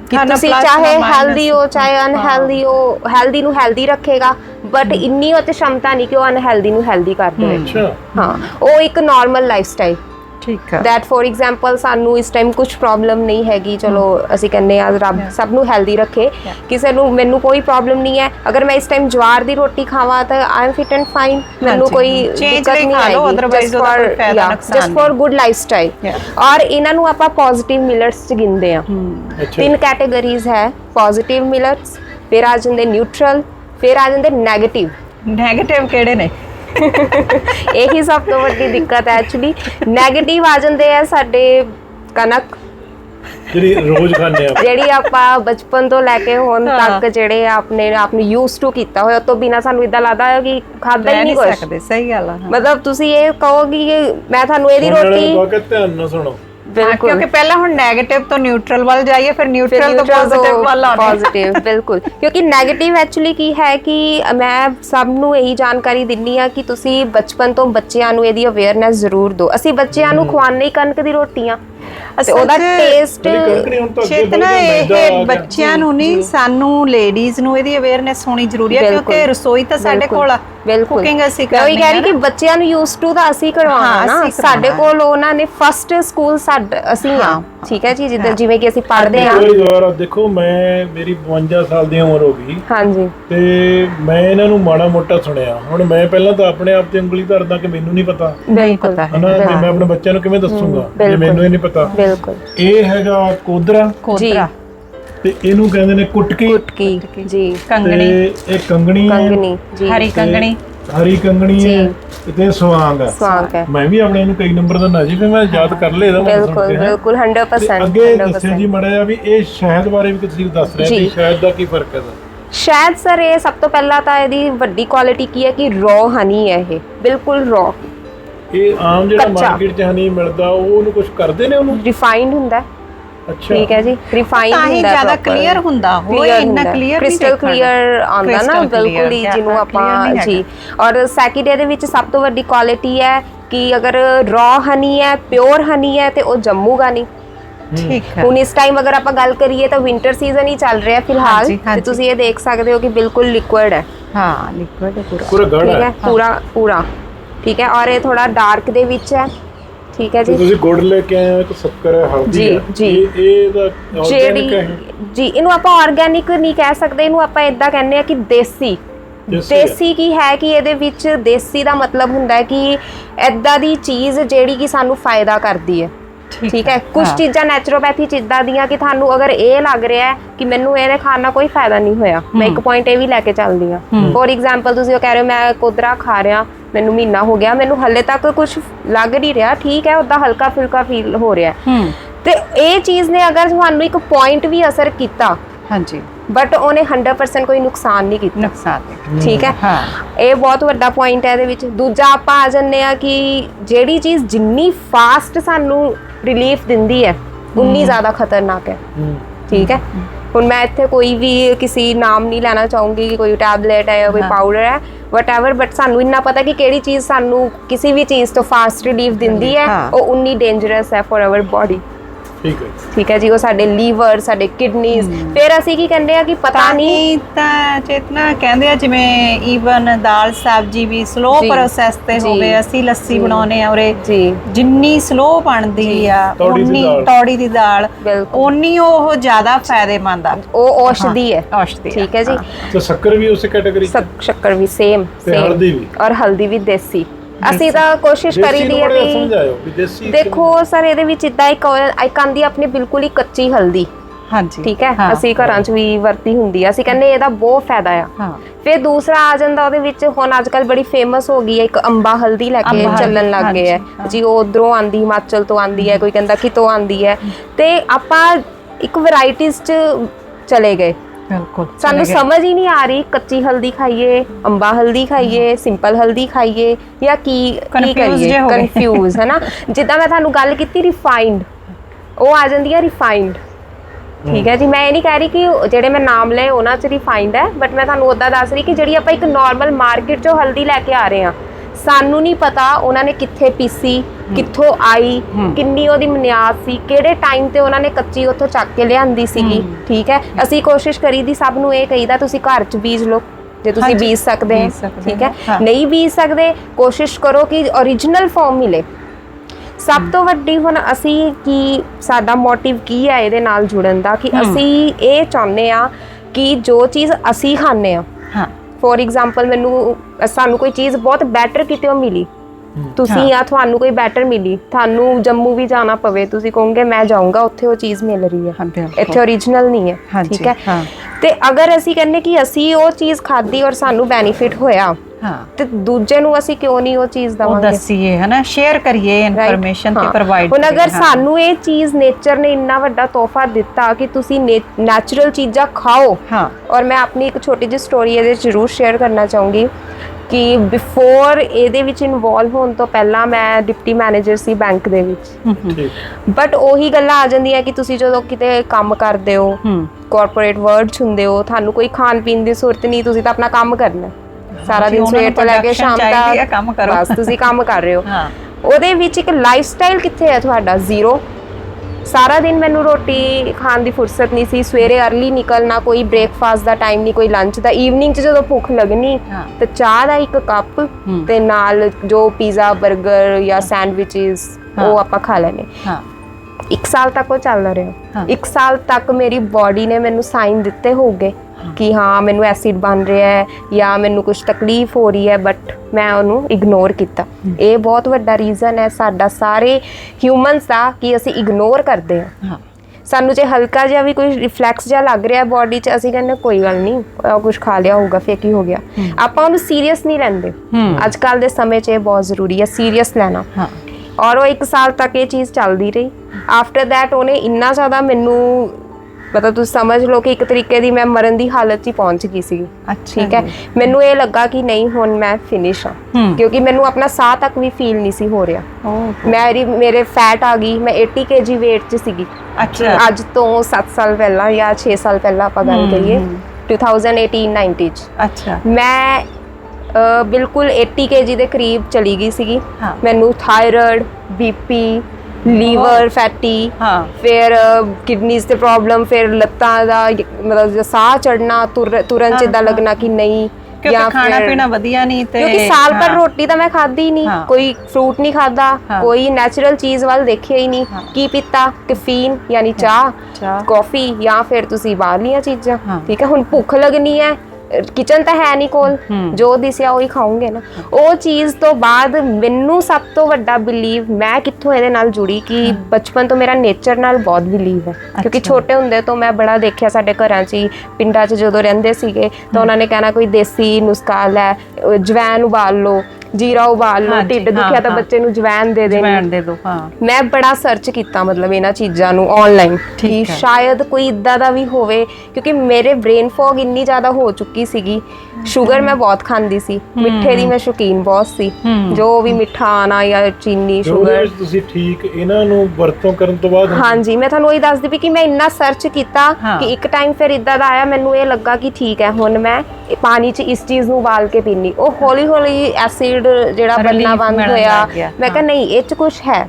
ਕਿ ਤੁਸੀਂ ਚਾਹੇ। ਹੈਲਦੀ ਹੋ ਚਾਹੇ ਅਨਹੈਲਦੀ ਹੋ ਹੈਲਦੀ ਨੂੰ ਹੈਲਦੀ ਰੱਖੇਗਾ ਬਟ ਇੰਨੀ ਉਹ 'ਚ ਸ਼ਮਤਾ ਨਹੀਂ ਕਿ ਉਹ ਅਨਹੈਲਦੀ ਨੂੰ ਹੈਲਦੀ ਕਰ ਦੇਵੇ। ਹਾਂ ਉਹ ਇੱਕ ਨਾਰਮਲ ਲਾਈਫ ਸਟਾਈਲ ਠੀਕ ਹੈ ਥੈਟ ਫੋਰ ਐਗਜ਼ਾਮਪਲ ਸਾਨੂੰ ਇਸ ਟਾਈਮ ਕੁਝ ਪ੍ਰੋਬਲਮ ਨਹੀਂ ਹੈਗੀ ਚਲੋ ਅਸੀਂ ਕਹਿੰਦੇ ਆ ਰੱਬ ਸਭ ਨੂੰ ਹੈਲਦੀ ਰੱਖੇ। ਕਿਸੇ ਨੂੰ ਮੈਨੂੰ ਕੋਈ ਪ੍ਰੋਬਲਮ ਨਹੀਂ ਹੈ। ਅਗਰ ਮੈਂ ਇਸ ਟਾਈਮ ਜਵਾਰ ਦੀ ਰੋਟੀ ਖਾਵਾਂ ਤਾਂ I am fit and fine ਮੈਨੂੰ ਕੋਈ ਦਿੱਕਤ ਨਹੀਂ ਆਏਗੀ ਅਦਰਵਾਈਜ਼ ਉਹਦਾ ਕੋਈ ਫਾਇਦਾ ਨੁਕਸਾਨ just for good life style ਔਰ ਇਹਨਾਂ ਨੂੰ ਆਪਾਂ ਪੋਜ਼ਿਟਿਵ ਮਿਲਟਸ ਚ ਗਿੰਦੇ ਆ ਤਿੰਨ ਕੈਟਾਗਰੀਜ਼ ਹੈ। ਪੋਜ਼ਿਟਿਵ ਮਿਲਟਸ ਫਿਰ ਆ ਜਾਂਦੇ ਨਿਊਟਰਲ ਫਿਰ ਆ ਜਾਂਦੇ 네ਗੇਟਿਵ 네ਗੇਟਿਵ ਕਿਹੜੇ ਨੇ? ਇਹੀ ਸਭ ਤੋਂ ਵੱਡੀ ਦਿੱਕਤ ਹੈ ਐਕਚੁਅਲੀ 네ਗੇਟਿਵ ਆ ਜਾਂਦੇ ਆ ਸਾਡੇ ਕਣਕ ਜਿਹੜੀ ਰੋਜ਼ ਖਾਂਦੇ ਆ ਜਿਹੜੀ ਆਪਾਂ ਬਚਪਨ ਤੋਂ ਲੈ ਕੇ ਹੁਣ। ਤੱਕ ਜਿਹੜੇ ਆਪਣੇ ਆਪ ਨੂੰ ਯੂਜ਼ ਟੂ ਕੀਤਾ ਹੋਇਆ ਤੋਂ ਬਿਨਾ ਸਾਨੂੰ ਇਦਾਂ ਲੱਗਦਾ ਹੈ ਕਿ ਖਾਦਾ ਹੀ ਨਹੀਂ ਕੁਝ ਸਕਦੇ ਸਹੀ ਗੱਲ ਆ ਹਾਂ। ਮਤਲਬ ਤੁਸੀਂ ਇਹ ਕਹੋਗੇ ਕਿ ਮੈਂ ਤੁਹਾਨੂੰ ਇਹਦੀ ਰੋਟੀ ਨੂੰ ਕਹੋ ਕਿ ਧਿਆਨ ਨਾਲ ਸੁਣੋ ਬਿਲਕੁਲ। ਕਿਉਂਕਿ ਪਹਿਲਾਂ ਹੁਣ 네ਗੇਟਿਵ ਤੋਂ ਨਿਊਟਰਲ ਵੱਲ ਜਾਈਏ ਫਿਰ ਨਿਊਟਰਲ ਤੋਂ ਪੋਜ਼ਿਟਿਵ ਵੱਲ ਆਉਣੇ। ਪੋਜ਼ਿਟਿਵ ਬਿਲਕੁਲ। ਕਿਉਂਕਿ 네ਗੇਟਿਵ ਐਕਚੁਅਲੀ ਕੀ ਹੈ ਕਿ ਮੈਂ ਸਭ ਨੂੰ ਇਹੀ ਜਾਣਕਾਰੀ ਦਿੰਨੀ ਆ ਕਿ ਤੁਸੀਂ ਬਚਪਨ ਤੋਂ ਬੱਚਿਆਂ ਨੂੰ ਇਹਦੀ ਅਵੇਅਰਨੈਸ ਜ਼ਰੂਰ ਦਿਓ। ਅਸੀਂ ਬੱਚਿਆਂ ਨੂੰ ਖਵਾਉਂਦੇ ਹੀ ਕਣਕ ਦੀ ਰੋਟੀਆਂ। ਤੇ ਉਹਦਾ ਟੇਸਟ ਚੇਤਨਾ ਇਹ। ਬੱਚਿਆਂ ਨੂੰ ਨਹੀਂ ਸਾਨੂੰ ਲੇਡੀਜ਼ ਨੂੰ ਇਹਦੀ ਅਵੇਅਰਨੈਸ ਹੋਣੀ ਜ਼ਰੂਰੀ ਹੈ। ਕਿਉਂਕਿ ਰਸੋਈ ਤਾਂ ਸਾਡੇ। ਕੋਲ ਆ ਬਿਲਕੁਲ ਕੁਕਿੰਗ ਅਸੀਂ ਉਹੀ ਕਰਨੀ ਕਹਿ ਰਹੀ ਹੈ ਕਿ। ਬੱਚਿਆਂ ਨੂੰ ਯੂਜ਼ ਟੂ ਤਾਂ ਅਸੀਂ ਕਰਵਾਉਣਾ ਹਾਂ, ਨਾ ਸਾਡੇ ਕੋਲ ਉਹਨਾਂ ਨੇ ਫਸਟ ਸਕੂਲ ਸਾਡ ਅਸੀਂ ਆ ਹਾਂ। ਠੀਕ ਹੈ ਜੀ ਜਿੱਦਾਂ ਹਾਂ। ਜਿਵੇਂ ਕਿ ਅਸੀਂ ਪੜ੍ਹਦੇ ਆ ਦੁਆਰਾ ਦੇਖੋ ਮੈਂ ਮੇਰੀ 52 ਸਾਲ ਦੀ ਉਮਰ ਹੋ ਗਈ ਹਾਂਜੀ ਤੇ ਮੈਂ ਇਹਨਾਂ ਨੂੰ ਮਾੜਾ ਮੋਟਾ ਸੁਣਿਆ ਹੁਣ ਮੈਂ ਪਹਿਲਾਂ ਤਾਂ ਆਪਣੇ ਆਪ ਤੇ ਉਂਗਲੀ ਧਰਦਾ ਕਿ ਮੈਨੂੰ ਨਹੀਂ ਪਤਾ ਨਹੀਂ ਪਤਾ ਹੈ ਮੈਂ ਆਪਣੇ ਬੱਚਿਆਂ ਨੂੰ ਕਿਵੇਂ ਦੱਸੂਗਾ ਜੇ। ਮੈਨੂੰ ਹੀ ਨਹੀਂ ਪਤਾ। ਬਿਲਕੁਲ। ਇਹ ਹੈਗਾ ਕੋਦਰਾ। ਕੋਦਰਾ। ਤੇ ਇਹਨੂੰ ਕਹਿੰਦੇ ਨੇ ਕੁਟਕੀ। ਕੁਟਕੀ ਜੀ। ਕੰਗਣੀ। ਇਹ ਕੰਗਣੀ ਹੈ। ਕੰਗਣੀ ਜੀ। ਹਰੀ ਕੰਗਣੀ। ਹਰੀ ਕੰਗਣੀ ਹੈ ਤੇ ਸਵਾਂਗ ਹੈ। ਸਵਾਂਗ ਹੈ। ਮੈਂ ਵੀ ਆਪਣੇ ਨੂੰ ਕਈ ਨੰਬਰ ਦਿੰਦਾ ਜੀ ਫਿਰ ਮੈਂ ਯਾਦ ਕਰ ਲਿਆ ਇਹਦਾ ਬਿਲਕੁਲ। ਬਿਲਕੁਲ ਤੇ 100% ਅੱਗੇ ਦੱਸਿਓ 100% ਜੀ ਮੜਿਆ ਵੀ ਇਹ ਸ਼ਹਿਦ ਬਾਰੇ ਵੀ ਤੁਸੀਂ ਦੱਸ ਰਹੇ। ਵੀ ਸ਼ਹਿਦ ਦਾ ਕੀ ਫ਼ਰਕ ਹੈ ਸ਼ਾਇਦ ਸਰ ਇਹ ਸਭ ਤੋਂ ਪਹਿਲਾਂ ਤਾਂ ਇਹਦੀ ਵੱਡੀ ਕੁਆਲਿਟੀ ਕੀ ਹੈ ਕਿ ਰॉ ਹਨੀ ਹੈ ਇਹ। ਬਿਲਕੁਲ ਰॉ ਇਹ ਆਮ ਜਿਹੜਾ ਕੱਚਾ। ਮਾਰਕੀਟ 'ਚ ਹਨੀ ਮਿਲਦਾ ਉਹ ਉਹਨੂੰ ਕੁਝ ਕਰਦੇ ਨੇ ਉਹਨੂੰ? ਰਿਫਾਈਨਡ ਹੁੰਦਾ ਹੈ, ਅੱਛਾ। ਠੀਕ ਹੈ ਜੀ। ਰਿਫਾਈਨਡ ਤਾਂ ਹੀ ਹੁੰਦਾ ਜ਼ਿਆਦਾ ਕਲੀਅਰ ਹੁੰਦਾ। ਉਹ ਇੰਨਾ ਕਲੀਅਰ ਕ੍ਰਿਸਟਲ ਕਲੀਅਰ ਆਉਂਦਾ ਨਾ ਬਿਲਕੁਲ ਹੀ ਜਿਹਨੂੰ ਆਪਾਂ ਜੀ। ਔਰ ਸੈਕਿਡੇ ਦੇ ਵਿੱਚ ਸਭ ਤੋਂ ਵੱਡੀ ਕੁਆਲਿਟੀ ਹੈ ਕਿ ਅਗਰ ਰॉ ਹਨੀ ਹੈ ਪਿਓਰ ਹਨੀ ਹੈ ਤੇ ਉਹ ਜੰਮੂਗਾ ਨਹੀਂ। ਠੀਕ ਹੈ। ਹੁਣ ਇਸ ਟਾਈਮ ਅਗਰ ਆਪਾਂ ਗੱਲ ਕਰੀਏ ਤਾਂ ਵਿంటర్ ਸੀਜ਼ਨ ਹੀ ਚੱਲ ਰਿਹਾ ਫਿਲਹਾਲ। ਹਾਂਜੀ, ਤੇ ਹਾਂਜੀ। ਤੁਸੀਂ ਇਹ ਦੇਖ ਸਕਦੇ ਹੋ ਕਿ ਬਿਲਕੁਲ ਲਿਕੁਇਡ ਹੈ। ਹਾਂ ਲਿਕੁਇਡ ਪੂਰਾ। ਪੂਰਾ ਗੜ ਠੀਕ ਹੈ ਹੈ। ਪੂਰਾ ਪੂਰਾ। ਠੀਕ ਹੈ ਔਰ ਇਹ ਥੋੜਾ ਡਾਰਕ ਦੇ ਵਿੱਚ ਹੈ। ਠੀਕ ਹੈ ਤੇ ਜੀ ਤੁਸੀਂ ਗੁੜ ਲੈ ਕੇ ਆਏ ਹੋ ਇੱਕ ਸ਼ੱਕਰ ਹੈ ਹਲਦੀ ਜੀ, ਹੈ। ਜੀ। ਇਹ ਇਹਦਾ ਜਿਹੜੀ ਜੀ ਇਹਨੂੰ ਆਪਾਂ ਆਰਗੈਨਿਕ ਨਹੀਂ ਕਹਿ ਸਕਦੇ ਇਹਨੂੰ ਆਪਾਂ ਇਦਾਂ ਕਹਿੰਦੇ ਆ ਕਿ ਦੇਸੀ। ਦੇਸੀ ਕੀ ਹੈ ਕਿ ਇਹਦੇ ਵਿੱਚ ਦੇਸੀ ਦਾ ਮਤਲਬ ਹੁੰਦਾ ਹੈ ਕਿ ਐਦਾਂ ਦੀ ਚੀਜ਼ ਜਿਹੜੀ ਕਿ ਸਾਨੂੰ ਫਾਇਦਾ ਕਰਦੀ ਹੈ। ਠੀਕ ਹੈ। ਕੁਝ। ਚੀਜ਼ਾਂ ਨੈਚੁਰੋਪੈਥੀ ਚੀਜ਼ਾਂ ਦੀਆਂ ਕਿ ਤੁਹਾਨੂੰ ਅਗਰ ਇਹ ਲੱਗ ਰਿਹਾ ਹੈ ਕਿ ਮੈਨੂੰ ਇਹਦੇ ਖਾਣ ਨਾਲ ਕੋਈ ਫਾਇਦਾ ਨਹੀਂ ਹੋਇਆ ਮੈਂ ਇੱਕ ਪੁਆਇੰਟ ਇਹ ਵੀ ਲੈ ਕੇ ਚੱਲਦੀ ਹਾਂ। ਫੋਰ ਐਗਜ਼ਾਮਪਲ ਤੁਸੀਂ ਉਹ ਕਹਿ ਰਹੇ ਹੋ ਮੈਂ ਕੋਦਰਾ ਖਾ ਰਿਹਾ ਮੈਨੂੰ ਮਹੀਨਾ ਹੋ ਗਿਆ ਮੈਨੂੰ ਹੱਲੇ ਤੱਕ ਕੁਝ ਲੱਗ ਨਹੀਂ ਰਿਹਾ। ਠੀਕ ਹੈ ਉਦਾਂ ਹਲਕਾ ਫੁਲਕਾ ਫੀਲ ਹੋ ਰਿਹਾ। ਹੈ। ਹੂੰ ਤੇ ਇਹ ਚੀਜ਼ ਨੇ ਅਗਰ ਤੁਹਾਨੂੰ ਇੱਕ ਪੁਆਇੰਟ ਵੀ ਅਸਰ ਕੀਤਾ ਹਾਂਜੀ। ਬਟ ਉਹਨੇ 100% ਕੋਈ ਨੁਕਸਾਨ ਨਹੀਂ ਕੀਤਾ। ਨੁਕਸਾਨ ਨਹੀਂ। ਠੀਕ ਹੈ? ਹਾਂ। ਇਹ ਬਹੁਤ ਵੱਡਾ ਪੁਆਇੰਟ ਹੈ ਇਹਦੇ ਵਿੱਚ। ਦੂਜਾ ਆਪਾਂ ਆ ਜੰਨੇ ਆ ਕਿ ਜਿਹੜੀ ਚੀਜ਼ ਜਿੰਨੀ ਫਾਸਟ ਸਾਨੂੰ ਰਿਲੀਫ ਦਿੰਦੀ ਹੈ ਉਨੀ ਜ਼ਿਆਦਾ ਖਤਰਨਾਕ ਹੈ। ਹੂੰ। ਠੀਕ ਹੈ? ਹੁਣ ਮੈਂ ਇੱਥੇ ਕੋਈ ਵੀ ਕਿਸੇ ਨਾਮ ਨਹੀਂ ਲੈਣਾ ਚਾਹੂੰਗੀ ਕਿ ਕੋਈ ਟੈਬਲੇਟ ਹੈ ਜਾਂ ਕੋਈ। ਪਾਊਡਰ ਹੈ ਵਟਐਵਰ ਬਟ ਸਾਨੂੰ ਇੰਨਾ ਪਤਾ ਕਿ ਕਿਹੜੀ ਚੀਜ਼ ਸਾਨੂੰ ਕਿਸੇ ਵੀ ਚੀਜ਼ ਤੋਂ ਫਾਸਟ ਰਿਲੀਫ ਦਿੰਦੀ ਹੈ। ਉਹ ਉਨੀ ਡੇਂਜਰਸ ਹੈ ਫॉर ਆਵਰ ਬਾਡੀ ਠੀਕ ਹੈ ਠੀਕ ਹੈ ਜੀ ਉਹ ਸਾਡੇ ਲੀਵਰ ਸਾਡੇ ਕਿਡਨੀਜ਼ ਫਿਰ ਅਸੀਂ ਕੀ ਕਹਿੰਦੇ ਆ ਕਿ ਪਤਾ ਨਹੀਂ ਤਾਂ ਚੇਤਨਾ ਕਹਿੰਦੇ ਆ ਜਿਵੇਂ ਈਵਨ ਦਾਲ ਸਬਜੀ ਵੀ ਸਲੋ ਪ੍ਰੋਸੈਸ ਤੇ ਹੋਵੇ ਅਸੀਂ ਲੱਸੀ। ਬਣਾਉਨੇ ਆ ਉਰੇ। ਜੀ। ਜਿੰਨੀ ਸਲੋ ਬਣਦੀ ਆ ਉਨੀ। ਤੌੜੀ ਦੀ ਦਾਲ ਉਨੀ ਉਹ ਜ਼ਿਆਦਾ ਫਾਇਦੇਮੰਦ ਆ। ਉਹ ਔਸ਼ਧੀ ਹੈ ਔਸ਼ਧੀ ਆ, ਠੀਕ ਹੈ ਜੀ। ਤੇ ਸ਼ੱਕਰ ਵੀ ਉਸੇ ਕੈਟਾਗਰੀ ਸ਼ੱਕਰ ਵੀ ਸੇਮ ਤੇ ਹਲਦੀ ਵੀ? ਔਰ ਹਲਦੀ ਵੀ ਦੇਸੀ। ਅਸੀਂ ਤਾਂ ਕੋਸ਼ਿਸ਼ ਦੇਸੀ ਕਰੀਦੀ ਨੂੰ ਹੈ ਵੀ ਸਮਝਾਇਓ ਵੀ ਦੇਸੀ ਦੇਖੋ ਸਰ ਇਹਦੇ ਵਿੱਚ ਇਦਾਂ ਇੱਕ ਇੱਕ ਆਂਦੀ ਆਪਣੀ ਬਿਲਕੁਲ ਹੀ ਕੱਚੀ ਹਲਦੀ। ਹਾਂਜੀ। ਠੀਕ ਹੈ? ਅਸੀਂ ਘਰਾਂ 'ਚ ਵੀ ਵਰਤੀ ਹੁੰਦੀ ਆ। ਅਸੀਂ ਕਹਿੰਦੇ ਇਹਦਾ ਬਹੁਤ ਫਾਇਦਾ ਆ। ਫਿਰ ਦੂਸਰਾ ਆ ਜਾਂਦਾ ਉਹਦੇ ਵਿੱਚ ਹੁਣ ਅੱਜ ਕੱਲ ਬੜੀ ਫੇਮਸ ਹੋ ਗਈ ਹੈ ਇੱਕ ਅੰਬਾ ਹਲਦੀ ਲੈ ਕੇ ਚੱਲਣ ਲੱਗ ਗਏ ਹਾਂ। ਜੀ ਉਹ ਉਧਰੋਂ ਆਂਦੀ ਹਿਮਾਚਲ ਤੋਂ ਆਂਦੀ ਹੈ ਕੋਈ ਕਹਿੰਦਾ ਕਿਤੋਂ ਆਂਦੀ ਹੈ। ਤੇ ਆਪਾਂ ਇੱਕ ਵੈਰਾਈਟੀਜ਼ 'ਚ ਚਲੇ ਗਏ। ਬਿਲਕੁਲ। ਸਾਨੂੰ। ਸਮਝ ਹੀ ਨਹੀਂ ਆ ਰਹੀ ਕੱਚੀ ਹਲਦੀ ਖਾਈਏ ਅੰਬਾ ਹਲਦੀ ਖਾਈਏ ਸਿੰਪਲ ਹਲਦੀ ਖਾਈਏ ਜਾਂ ਕੀ ਕੀ ਕਰੀਏ। ਕਨਫਿਊਜ਼ ਹੈ ਨਾ ਜਿੱਦਾਂ ਮੈਂ ਤੁਹਾਨੂੰ ਗੱਲ ਕੀਤੀ ਰਿਫਾਈਨਡ ਉਹ ਆ ਜਾਂਦੀ ਹੈ ਰਿਫਾਈਨਡ ਠੀਕ ਹੈ ਜੀ ਮੈਂ ਇਹ ਨਹੀਂ ਕਹਿ ਰਹੀ ਕਿ ਜਿਹੜੇ ਮੈਂ ਨਾਮ ਲਏ ਉਹਨਾਂ ਚ ਰਿਫਾਈਨਡ ਹੈ ਬਟ ਮੈਂ ਤੁਹਾਨੂੰ ਉਦਾਂ ਦੱਸ ਰਹੀ ਕਿ ਜਿਹੜੀ ਆਪਾਂ ਇੱਕ ਨਾਰਮਲ ਮਾਰਕੀਟ ਚੋਂ ਹਲਦੀ ਲੈ ਕੇ ਆ ਰਹੇ ਹਾਂ ਸਾਨੂੰ ਨਹੀਂ ਪਤਾ ਉਹਨਾਂ ਨੇ ਕਿੱਥੇ ਪੀਸੀ ਕਿੱਥੋਂ ਆਈ ਕਿੰਨੀ ਉਹਦੀ ਮਨਿਆਦ ਸੀ ਕਿਹੜੇ ਟਾਈਮ ਤੇ ਉਹਨਾਂ ਨੇ ਕੱਚੀ ਉੱਥੋਂ ਚੱਕ ਕੇ ਲਿਆਂਦੀ ਸੀਗੀ ਠੀਕ ਹੈ? ਅਸੀਂ ਕੋਸ਼ਿਸ਼ ਕਰੀਦੀ ਸਭ ਨੂੰ ਇਹ ਕਹੀਦਾ ਤੁਸੀਂ ਘਰ 'ਚ ਬੀਜ ਲਓ ਜੇ ਤੁਸੀਂ ਬੀਜ ਸਕਦੇ ਹੋ ਠੀਕ ਹੈ? ਹਾਂ। ਨਹੀਂ ਬੀਜ ਸਕਦੇ ਕੋਸ਼ਿਸ਼ ਕਰੋ ਕਿ origignal ਫਾਰਮ ਮਿਲੇ। ਸਭ ਤੋਂ ਵੱਡੀ ਹੁਣ ਅਸੀਂ ਕੀ ਸਾਡਾ ਮੋਟਿਵ ਕੀ ਹੈ ਇਹਦੇ ਨਾਲ ਜੁੜਨ ਦਾ? ਕਿ ਅਸੀਂ ਇਹ ਚਾਹੁੰਦੇ ਆ ਕਿ ਜੋ ਚੀਜ਼ ਅਸੀਂ ਖਾਂਦੇ ਆ ਹਾਂ। ਫੋਰ ਐਗਜ਼ਾਮਪਲ ਮੈਨੂੰ ਸਾਨੂੰ ਕੋਈ ਚੀਜ਼ ਬਹੁਤ ਬੈਟਰ ਕਿਤੇੋਂ ਮਿਲੀ। ਤੁਸੀਂ ਜਾਂ ਤੁਹਾਨੂੰ ਕੋਈ ਬੈਟਰ ਮਿਲੀ ਤੁਹਾਨੂੰ ਜੰਮੂ ਵੀ ਜਾਣਾ ਪਵੇ ਤੁਸੀਂ ਕਹੋਗੇ ਮੈਂ ਜਾਊਂਗਾ ਉੱਥੇ ਉਹ ਚੀਜ਼ ਮਿਲ ਰਹੀ ਹੈ। ਇੱਥੇ ਓਰੀਜਨਲ ਨਹੀਂ ਹੈ ਠੀਕ ਹੈ? ਹਾਂ। ਤੇ ਅਗਰ ਅਸੀਂ ਕਹਿੰਨੇ ਕਿ ਅਸੀਂ ਉਹ ਚੀਜ਼ ਖਾਧੀ ਔਰ ਸਾਨੂੰ ਬੈਨੀਫਿਟ ਹੋਇਆ ਹਾਂ। ਤੇ ਦੂਜੇ ਨੂੰ ਅਸੀਂ ਕਿਉਂ ਨਹੀਂ ਉਹ ਚੀਜ਼ ਉਹ ਦਵਾਂਗੇ? ਦੱਸੀਏ ਹਨਾ? ਸ਼ੇਅਰ ਕਰੀਏ? ਇਨਫੋਰਮੇਸ਼ਨ ਤੇ। ਪ੍ਰੋਵਾਈਡ ਹੁਣ ਅਗਰ ਸਾਨੂੰ ਇਹ ਚੀਜ਼ ਨੇਚਰ ਨੇ ਇੰਨਾ ਵੱਡਾ ਤੋਹਫਾ ਦਿੱਤਾ ਕਿ ਤੁਸੀਂ ਨੈਚੁਰਲ ਚੀਜ਼ਾਂ ਖਾਓ ਹਾਂ। ਔਰ ਮੈਂ ਆਪਣੀ ਇੱਕ ਛੋਟੀ ਜਿਹੀ ਸਟੋਰੀ ਇਹਦੇ ਜ਼ਰੂਰ ਸ਼ੇਅਰ ਕਰਨਾ ਚਾਹੂੰਗੀ ਕਿ ਬਿਫੋਰ ਇਹਦੇ ਵਿੱਚ ਇਨਵੋਲਵ ਹੋਣ ਤੋਂ ਪਹਿਲਾਂ ਮੈਂ ਡਿਪਟੀ ਮੈਨੇਜਰ ਸੀ ਬੈਂਕ ਦੇ ਵਿੱਚ। ਠੀਕ। ਬਟ ਉਹੀ ਗੱਲਾਂ ਆ ਜਾਂਦੀਆਂ ਕਿ ਤੁਸੀਂ ਜਦੋਂ ਕਿਤੇ ਕੰਮ ਕਰਦੇ ਹੋ ਕਾਰਪੋਰੇਟ ਵਰਡਸ ਹੁੰਦੇ ਹੋ ਤੁਹਾਨੂੰ ਕੋਈ ਖਾਣ ਪੀਣ ਦੀ ਜ਼ਰੂਰਤ ਨਹੀਂ ਤੁਸੀਂ ਤਾਂ ਆਪਣਾ ਕੰਮ ਕਰਨਾ। ਸਾਰਾ ਦਿਨ ਸਵੇਰ ਤੋਂ ਲੈ ਕੇ ਸ਼ਾਮ ਤੱਕ ਬਸ ਤੁਸੀਂ ਕੰਮ ਕਰ ਰਹੇ ਹੋ। ਹਾਂ। ਉਹਦੇ ਵਿੱਚ ਇੱਕ ਲਾਈਫ ਸਟਾਈਲ ਕਿੱਥੇ ਹੈ ਤੁਹਾਡਾ? ਜ਼ੀਰੋ ਸਾਰਾ ਦਿਨ ਮੈਨੂੰ ਰੋਟੀ ਖਾਣ ਦੀ ਫੁਰਸਤ ਨਹੀਂ ਸੀ। ਸਵੇਰੇ अर्ਲੀ ਨਿਕਲਣਾ ਕੋਈ ਬ੍ਰੇਕਫਾਸਟ ਦਾ ਟਾਈਮ ਨਹੀਂ ਕੋਈ ਲੰਚ ਦਾ। ਈਵਨਿੰਗ 'ਚ ਜਦੋਂ ਭੁੱਖ ਲੱਗਣੀ ਤੇ ਚਾਹ ਦਾ ਇੱਕ ਕੱਪ ਤੇ ਨਾਲ ਜੋ ਪੀਜ਼ਾ 버ਗਰ ਜਾਂ ਸੈਂਡਵਿਚਸ ਉਹ ਆਪਾਂ ਖਾ ਲੈਨੇ ਹਾਂ। ਇੱਕ ਸਾਲ ਤੱਕ ਉਹ ਚੱਲਦਾ ਰਿਹਾ। ਇੱਕ ਸਾਲ ਤੱਕ ਮੇਰੀ ਬਾਡੀ ਨੇ ਮੈਨੂੰ ਸਾਈਨ ਦਿੱਤੇ ਹੋਊਗੇ। ਕਿ ਹਾਂ ਮੈਨੂੰ ਐਸਿਡ ਬਣ ਰਿਹਾ ਹੈ ਜਾਂ ਮੈਨੂੰ ਕੁਝ ਤਕਲੀਫ ਹੋ ਰਹੀ ਹੈ ਬਟ ਮੈਂ ਉਹਨੂੰ ਇਗਨੋਰ ਕੀਤਾ। ਇਹ ਬਹੁਤ ਵੱਡਾ ਰੀਜ਼ਨ ਹੈ ਸਾਡਾ ਸਾਰੇ ਹਿਊਮਨਸ ਦਾ ਕਿ ਅਸੀਂ ਇਗਨੋਰ ਕਰਦੇ ਹਾਂ। ਹਾਂ। ਸਾਨੂੰ ਜੇ ਹਲਕਾ ਜਿਹਾ ਵੀ ਕੋਈ ਰਿਫਲੈਕਸ ਜਿਹਾ ਲੱਗ ਰਿਹਾ ਬਾਡੀ 'ਚ ਅਸੀਂ ਕਹਿੰਦੇ ਕੋਈ ਗੱਲ ਨਹੀਂ ਕੁਝ ਖਾ ਲਿਆ ਹੋਊਗਾ ਫੇਰ ਕੀ ਹੋ ਗਿਆ। ਆਪਾਂ ਉਹਨੂੰ ਸੀਰੀਅਸ ਨਹੀਂ ਲੈਂਦੇ। ਹੂੰ। ਅੱਜ ਕੱਲ ਦੇ ਸਮੇਂ 'ਚ ਇਹ ਬਹੁਤ ਜ਼ਰੂਰੀ ਹੈ ਸੀਰੀਅਸ ਲੈਣਾ। ਹਾਂ। ਔਰ ਉਹ ਇੱਕ ਸਾਲ ਤੱਕ ਇਹ ਚੀਜ਼ ਚੱਲਦੀ ਰਹੀ। ਆਫਟਰ ਥੈਟ ਉਹਨੇ ਇੰਨਾ ਜ਼ਿਆਦਾ ਮੈਨੂੰ ਮਤਲਬ ਤੁਸੀਂ ਸਮਝ ਲਓ ਕਿ ਇੱਕ ਤਰੀਕੇ ਦੀ ਮੈਂ ਮਰਨ ਦੀ ਹਾਲਤ 'ਚ ਹੀ ਪਹੁੰਚ ਗਈ ਸੀ ਠੀਕ ਹੈ। ਮੈਨੂੰ ਇਹ ਲੱਗਾ ਕਿ ਨਹੀਂ ਹੁਣ ਮੈਂ ਫਿਨਿਸ਼ ਹਾਂ। ਹੂੰ। ਕਿਉਂਕਿ ਮੈਨੂੰ ਆਪਣਾ ਸਾਹ ਤੱਕ ਵੀ ਫੀਲ ਨਹੀਂ ਸੀ ਹੋ ਰਿਹਾ। ਮੇਰੀ ਮੇਰੇ ਫੈਟ ਆ ਗਈ ਮੈਂ 80 kg weight 'ਚ ਸੀਗੀ। ਅੱਛਾ। ਅੱਜ ਤੋਂ 7 ਸਾਲ ਪਹਿਲਾਂ ਜਾਂ 6 ਸਾਲ ਪਹਿਲਾਂ ਆਪਾਂ ਗੱਲ ਕਰੀਏ ਹੂੰ। 2018 19 'ਚ। ਅੱਛਾ। ਮੈਂ ਬਿਲਕੁਲ 80 kg ਦੇ ਕਰੀਬ ਚਲੀ ਗਈ ਸੀਗੀ। ਮੈਨੂੰ ਥਾਇਰਾਇਡ ਬੀਪੀ ਲੀਵਰ ਫੈਟੀ ਹਾਂ ਫਿਰ ਕਿਡਨੀਜ਼ ਤੇ ਪ੍ਰੋਬਲਮ ਫਿਰ ਲੱਤਾਂ ਦਾ ਮਤਲਬ ਸਾਹ ਚੜਨਾ ਤੁਰਨ ਚ ਹਾਂ, ਇਦਾਂ। ਲੱਗਣਾ ਕਿ ਨਹੀਂ ਕਿਉਂਕਿ ਖਾਣਾ ਪੀਣਾ ਵਧੀਆ ਨਹੀਂ ਤੇ ਕਿਉਂਕਿ ਸਾਲ ਭਰ ਹਾਂ। ਰੋਟੀ ਤਾਂ ਮੈਂ ਖਾਧੀ ਨਹੀਂ। ਕੋਈ ਫਰੂਟ ਨਹੀਂ ਖਾਦਾ ਹਾਂ। ਕੋਈ ਨੈਚੁਰਲ ਚੀਜ਼ ਵੱਲ ਦੇਖਿਆ ਹੀ ਨਹੀਂ। ਕੀ ਪੀਤਾ ਕੈਫੀਨ ਯਾਨੀ ਚਾਹ। ਕਾਫੀ ਜਾਂ ਫਿਰ ਤੁਸੀਂ ਬਾਹਰਲੀਆਂ ਚੀਜ਼ਾਂ। ਠੀਕ ਹੈ ਹੁਣ ਭੁੱਖ ਲੱਗਣੀ ਹੈ ਕਿਚਨ ਤਾਂ ਹੈ ਨਹੀਂ ਕੋਲ। ਜੋ ਦਿਸਿਆ ਉਹੀ ਖਾਉਂਗੇ ਨਾ। ਉਹ ਚੀਜ਼ ਤੋਂ ਬਾਅਦ ਮੈਨੂੰ ਸਭ ਤੋਂ ਵੱਡਾ ਬਿਲੀਵ ਮੈਂ ਕਿੱਥੋਂ ਇਹਦੇ ਨਾਲ ਜੁੜੀ ਕਿ ਬਚਪਨ ਤੋਂ ਮੇਰਾ ਨੇਚਰ ਨਾਲ ਬਹੁਤ ਬਿਲੀਵ ਹੈ। ਕਿਉਂਕਿ। ਛੋਟੇ ਹੁੰਦੇ ਤੋਂ ਮੈਂ ਬੜਾ ਦੇਖਿਆ ਸਾਡੇ ਘਰਾਂ 'ਚ ਹੀ ਪਿੰਡਾਂ 'ਚ ਜਦੋਂ ਰਹਿੰਦੇ ਸੀਗੇ ਤਾਂ ਉਹਨਾਂ ਨੇ ਕਹਿਣਾ ਕੋਈ ਦੇਸੀ ਨੁਸਖਾ ਲੈ ਜਵੈਨ ਉਬਾਲ ਲਓ। ਜੀਰਾ ਉਬਾਲ ਲਓ ਹਾਂਜੀ, ਢਿੱਡ ਦੁਖਿਆ ਹਾਂ, ਤਾਂ ਹਾਂ। ਬੱਚੇ ਨੂੰ ਜਵੈਨ ਦੇ ਦੇਣੀ ਜਵੈਣ ਦੇ ਦੋ ਹਾਂ ਮੈਂ ਬੜਾ ਸਰਚ ਕੀਤਾ ਮਤਲਬ ਇਹਨਾਂ ਚੀਜ਼ਾਂ ਨੂੰ ਆਨਲਾਈਨ ਕਿ ਠੀਕ ਹੈ। ਸ਼ਾਇਦ ਕੋਈ ਇਦਾਂ ਦਾ ਵੀ ਹੋਵੇ ਕਿਉਂਕਿ ਮੇਰੇ ਬ੍ਰੇਨ ਫੌਗ ਇੰਨੀ ਜ਼ਿਆਦਾ ਹੋ ਚੁੱਕੀ ਸੀਗੀ ਸ਼ੂਗਰ ਮੈਂ ਬਹੁਤ ਖਾਂਦੀ ਸੀ ਮਿੱਠੇ ਦੀ ਮੈਂ ਸ਼ੌਕੀਨ ਬਹੁਤ ਸੀ। ਜੋ ਵੀ ਮਿੱਠਾ ਆਣਾ ਜਾਂ ਚੀਨੀ ਸ਼ੂਗਰ ਵਿੱਚ ਤੁਸੀਂ ਠੀਕ ਇਹਨਾਂ ਨੂੰ ਵਰਤੋਂ ਕਰਨ ਤੋਂ ਬਾਅਦ ਹਾਂਜੀ ਮੈਂ ਤੁਹਾਨੂੰ ਉਹੀ ਦੱਸਦੀ ਵੀ ਕਿ ਮੈਂ ਇੰਨਾ ਸਰਚ ਕੀਤਾ ਹਾਂ। ਕਿ ਇੱਕ ਟਾਈਮ ਫਿਰ ਇਦਾਂ ਦਾ ਆਇਆ ਮੈਨੂੰ ਇਹ ਲੱਗਾ ਕਿ ਠੀਕ ਹੈ ਹੁਣ ਮੈਂ ਇਹ ਪਾਣੀ 'ਚ ਇਸ ਚੀਜ਼ ਨੂੰ ਉਬਾਲ ਕੇ ਪੀਣੀ ਉਹ ਹੌਲੀ ਹੌਲੀ ਐਸਿਡ ਜਿਹੜਾ ਬਣਨਾ Relief ਬੰਦ ਹੋਇਆ। ਮੈਂ ਕਿਹਾ। ਨਹੀਂ ਇਹ 'ਚ ਕੁਝ ਹੈ।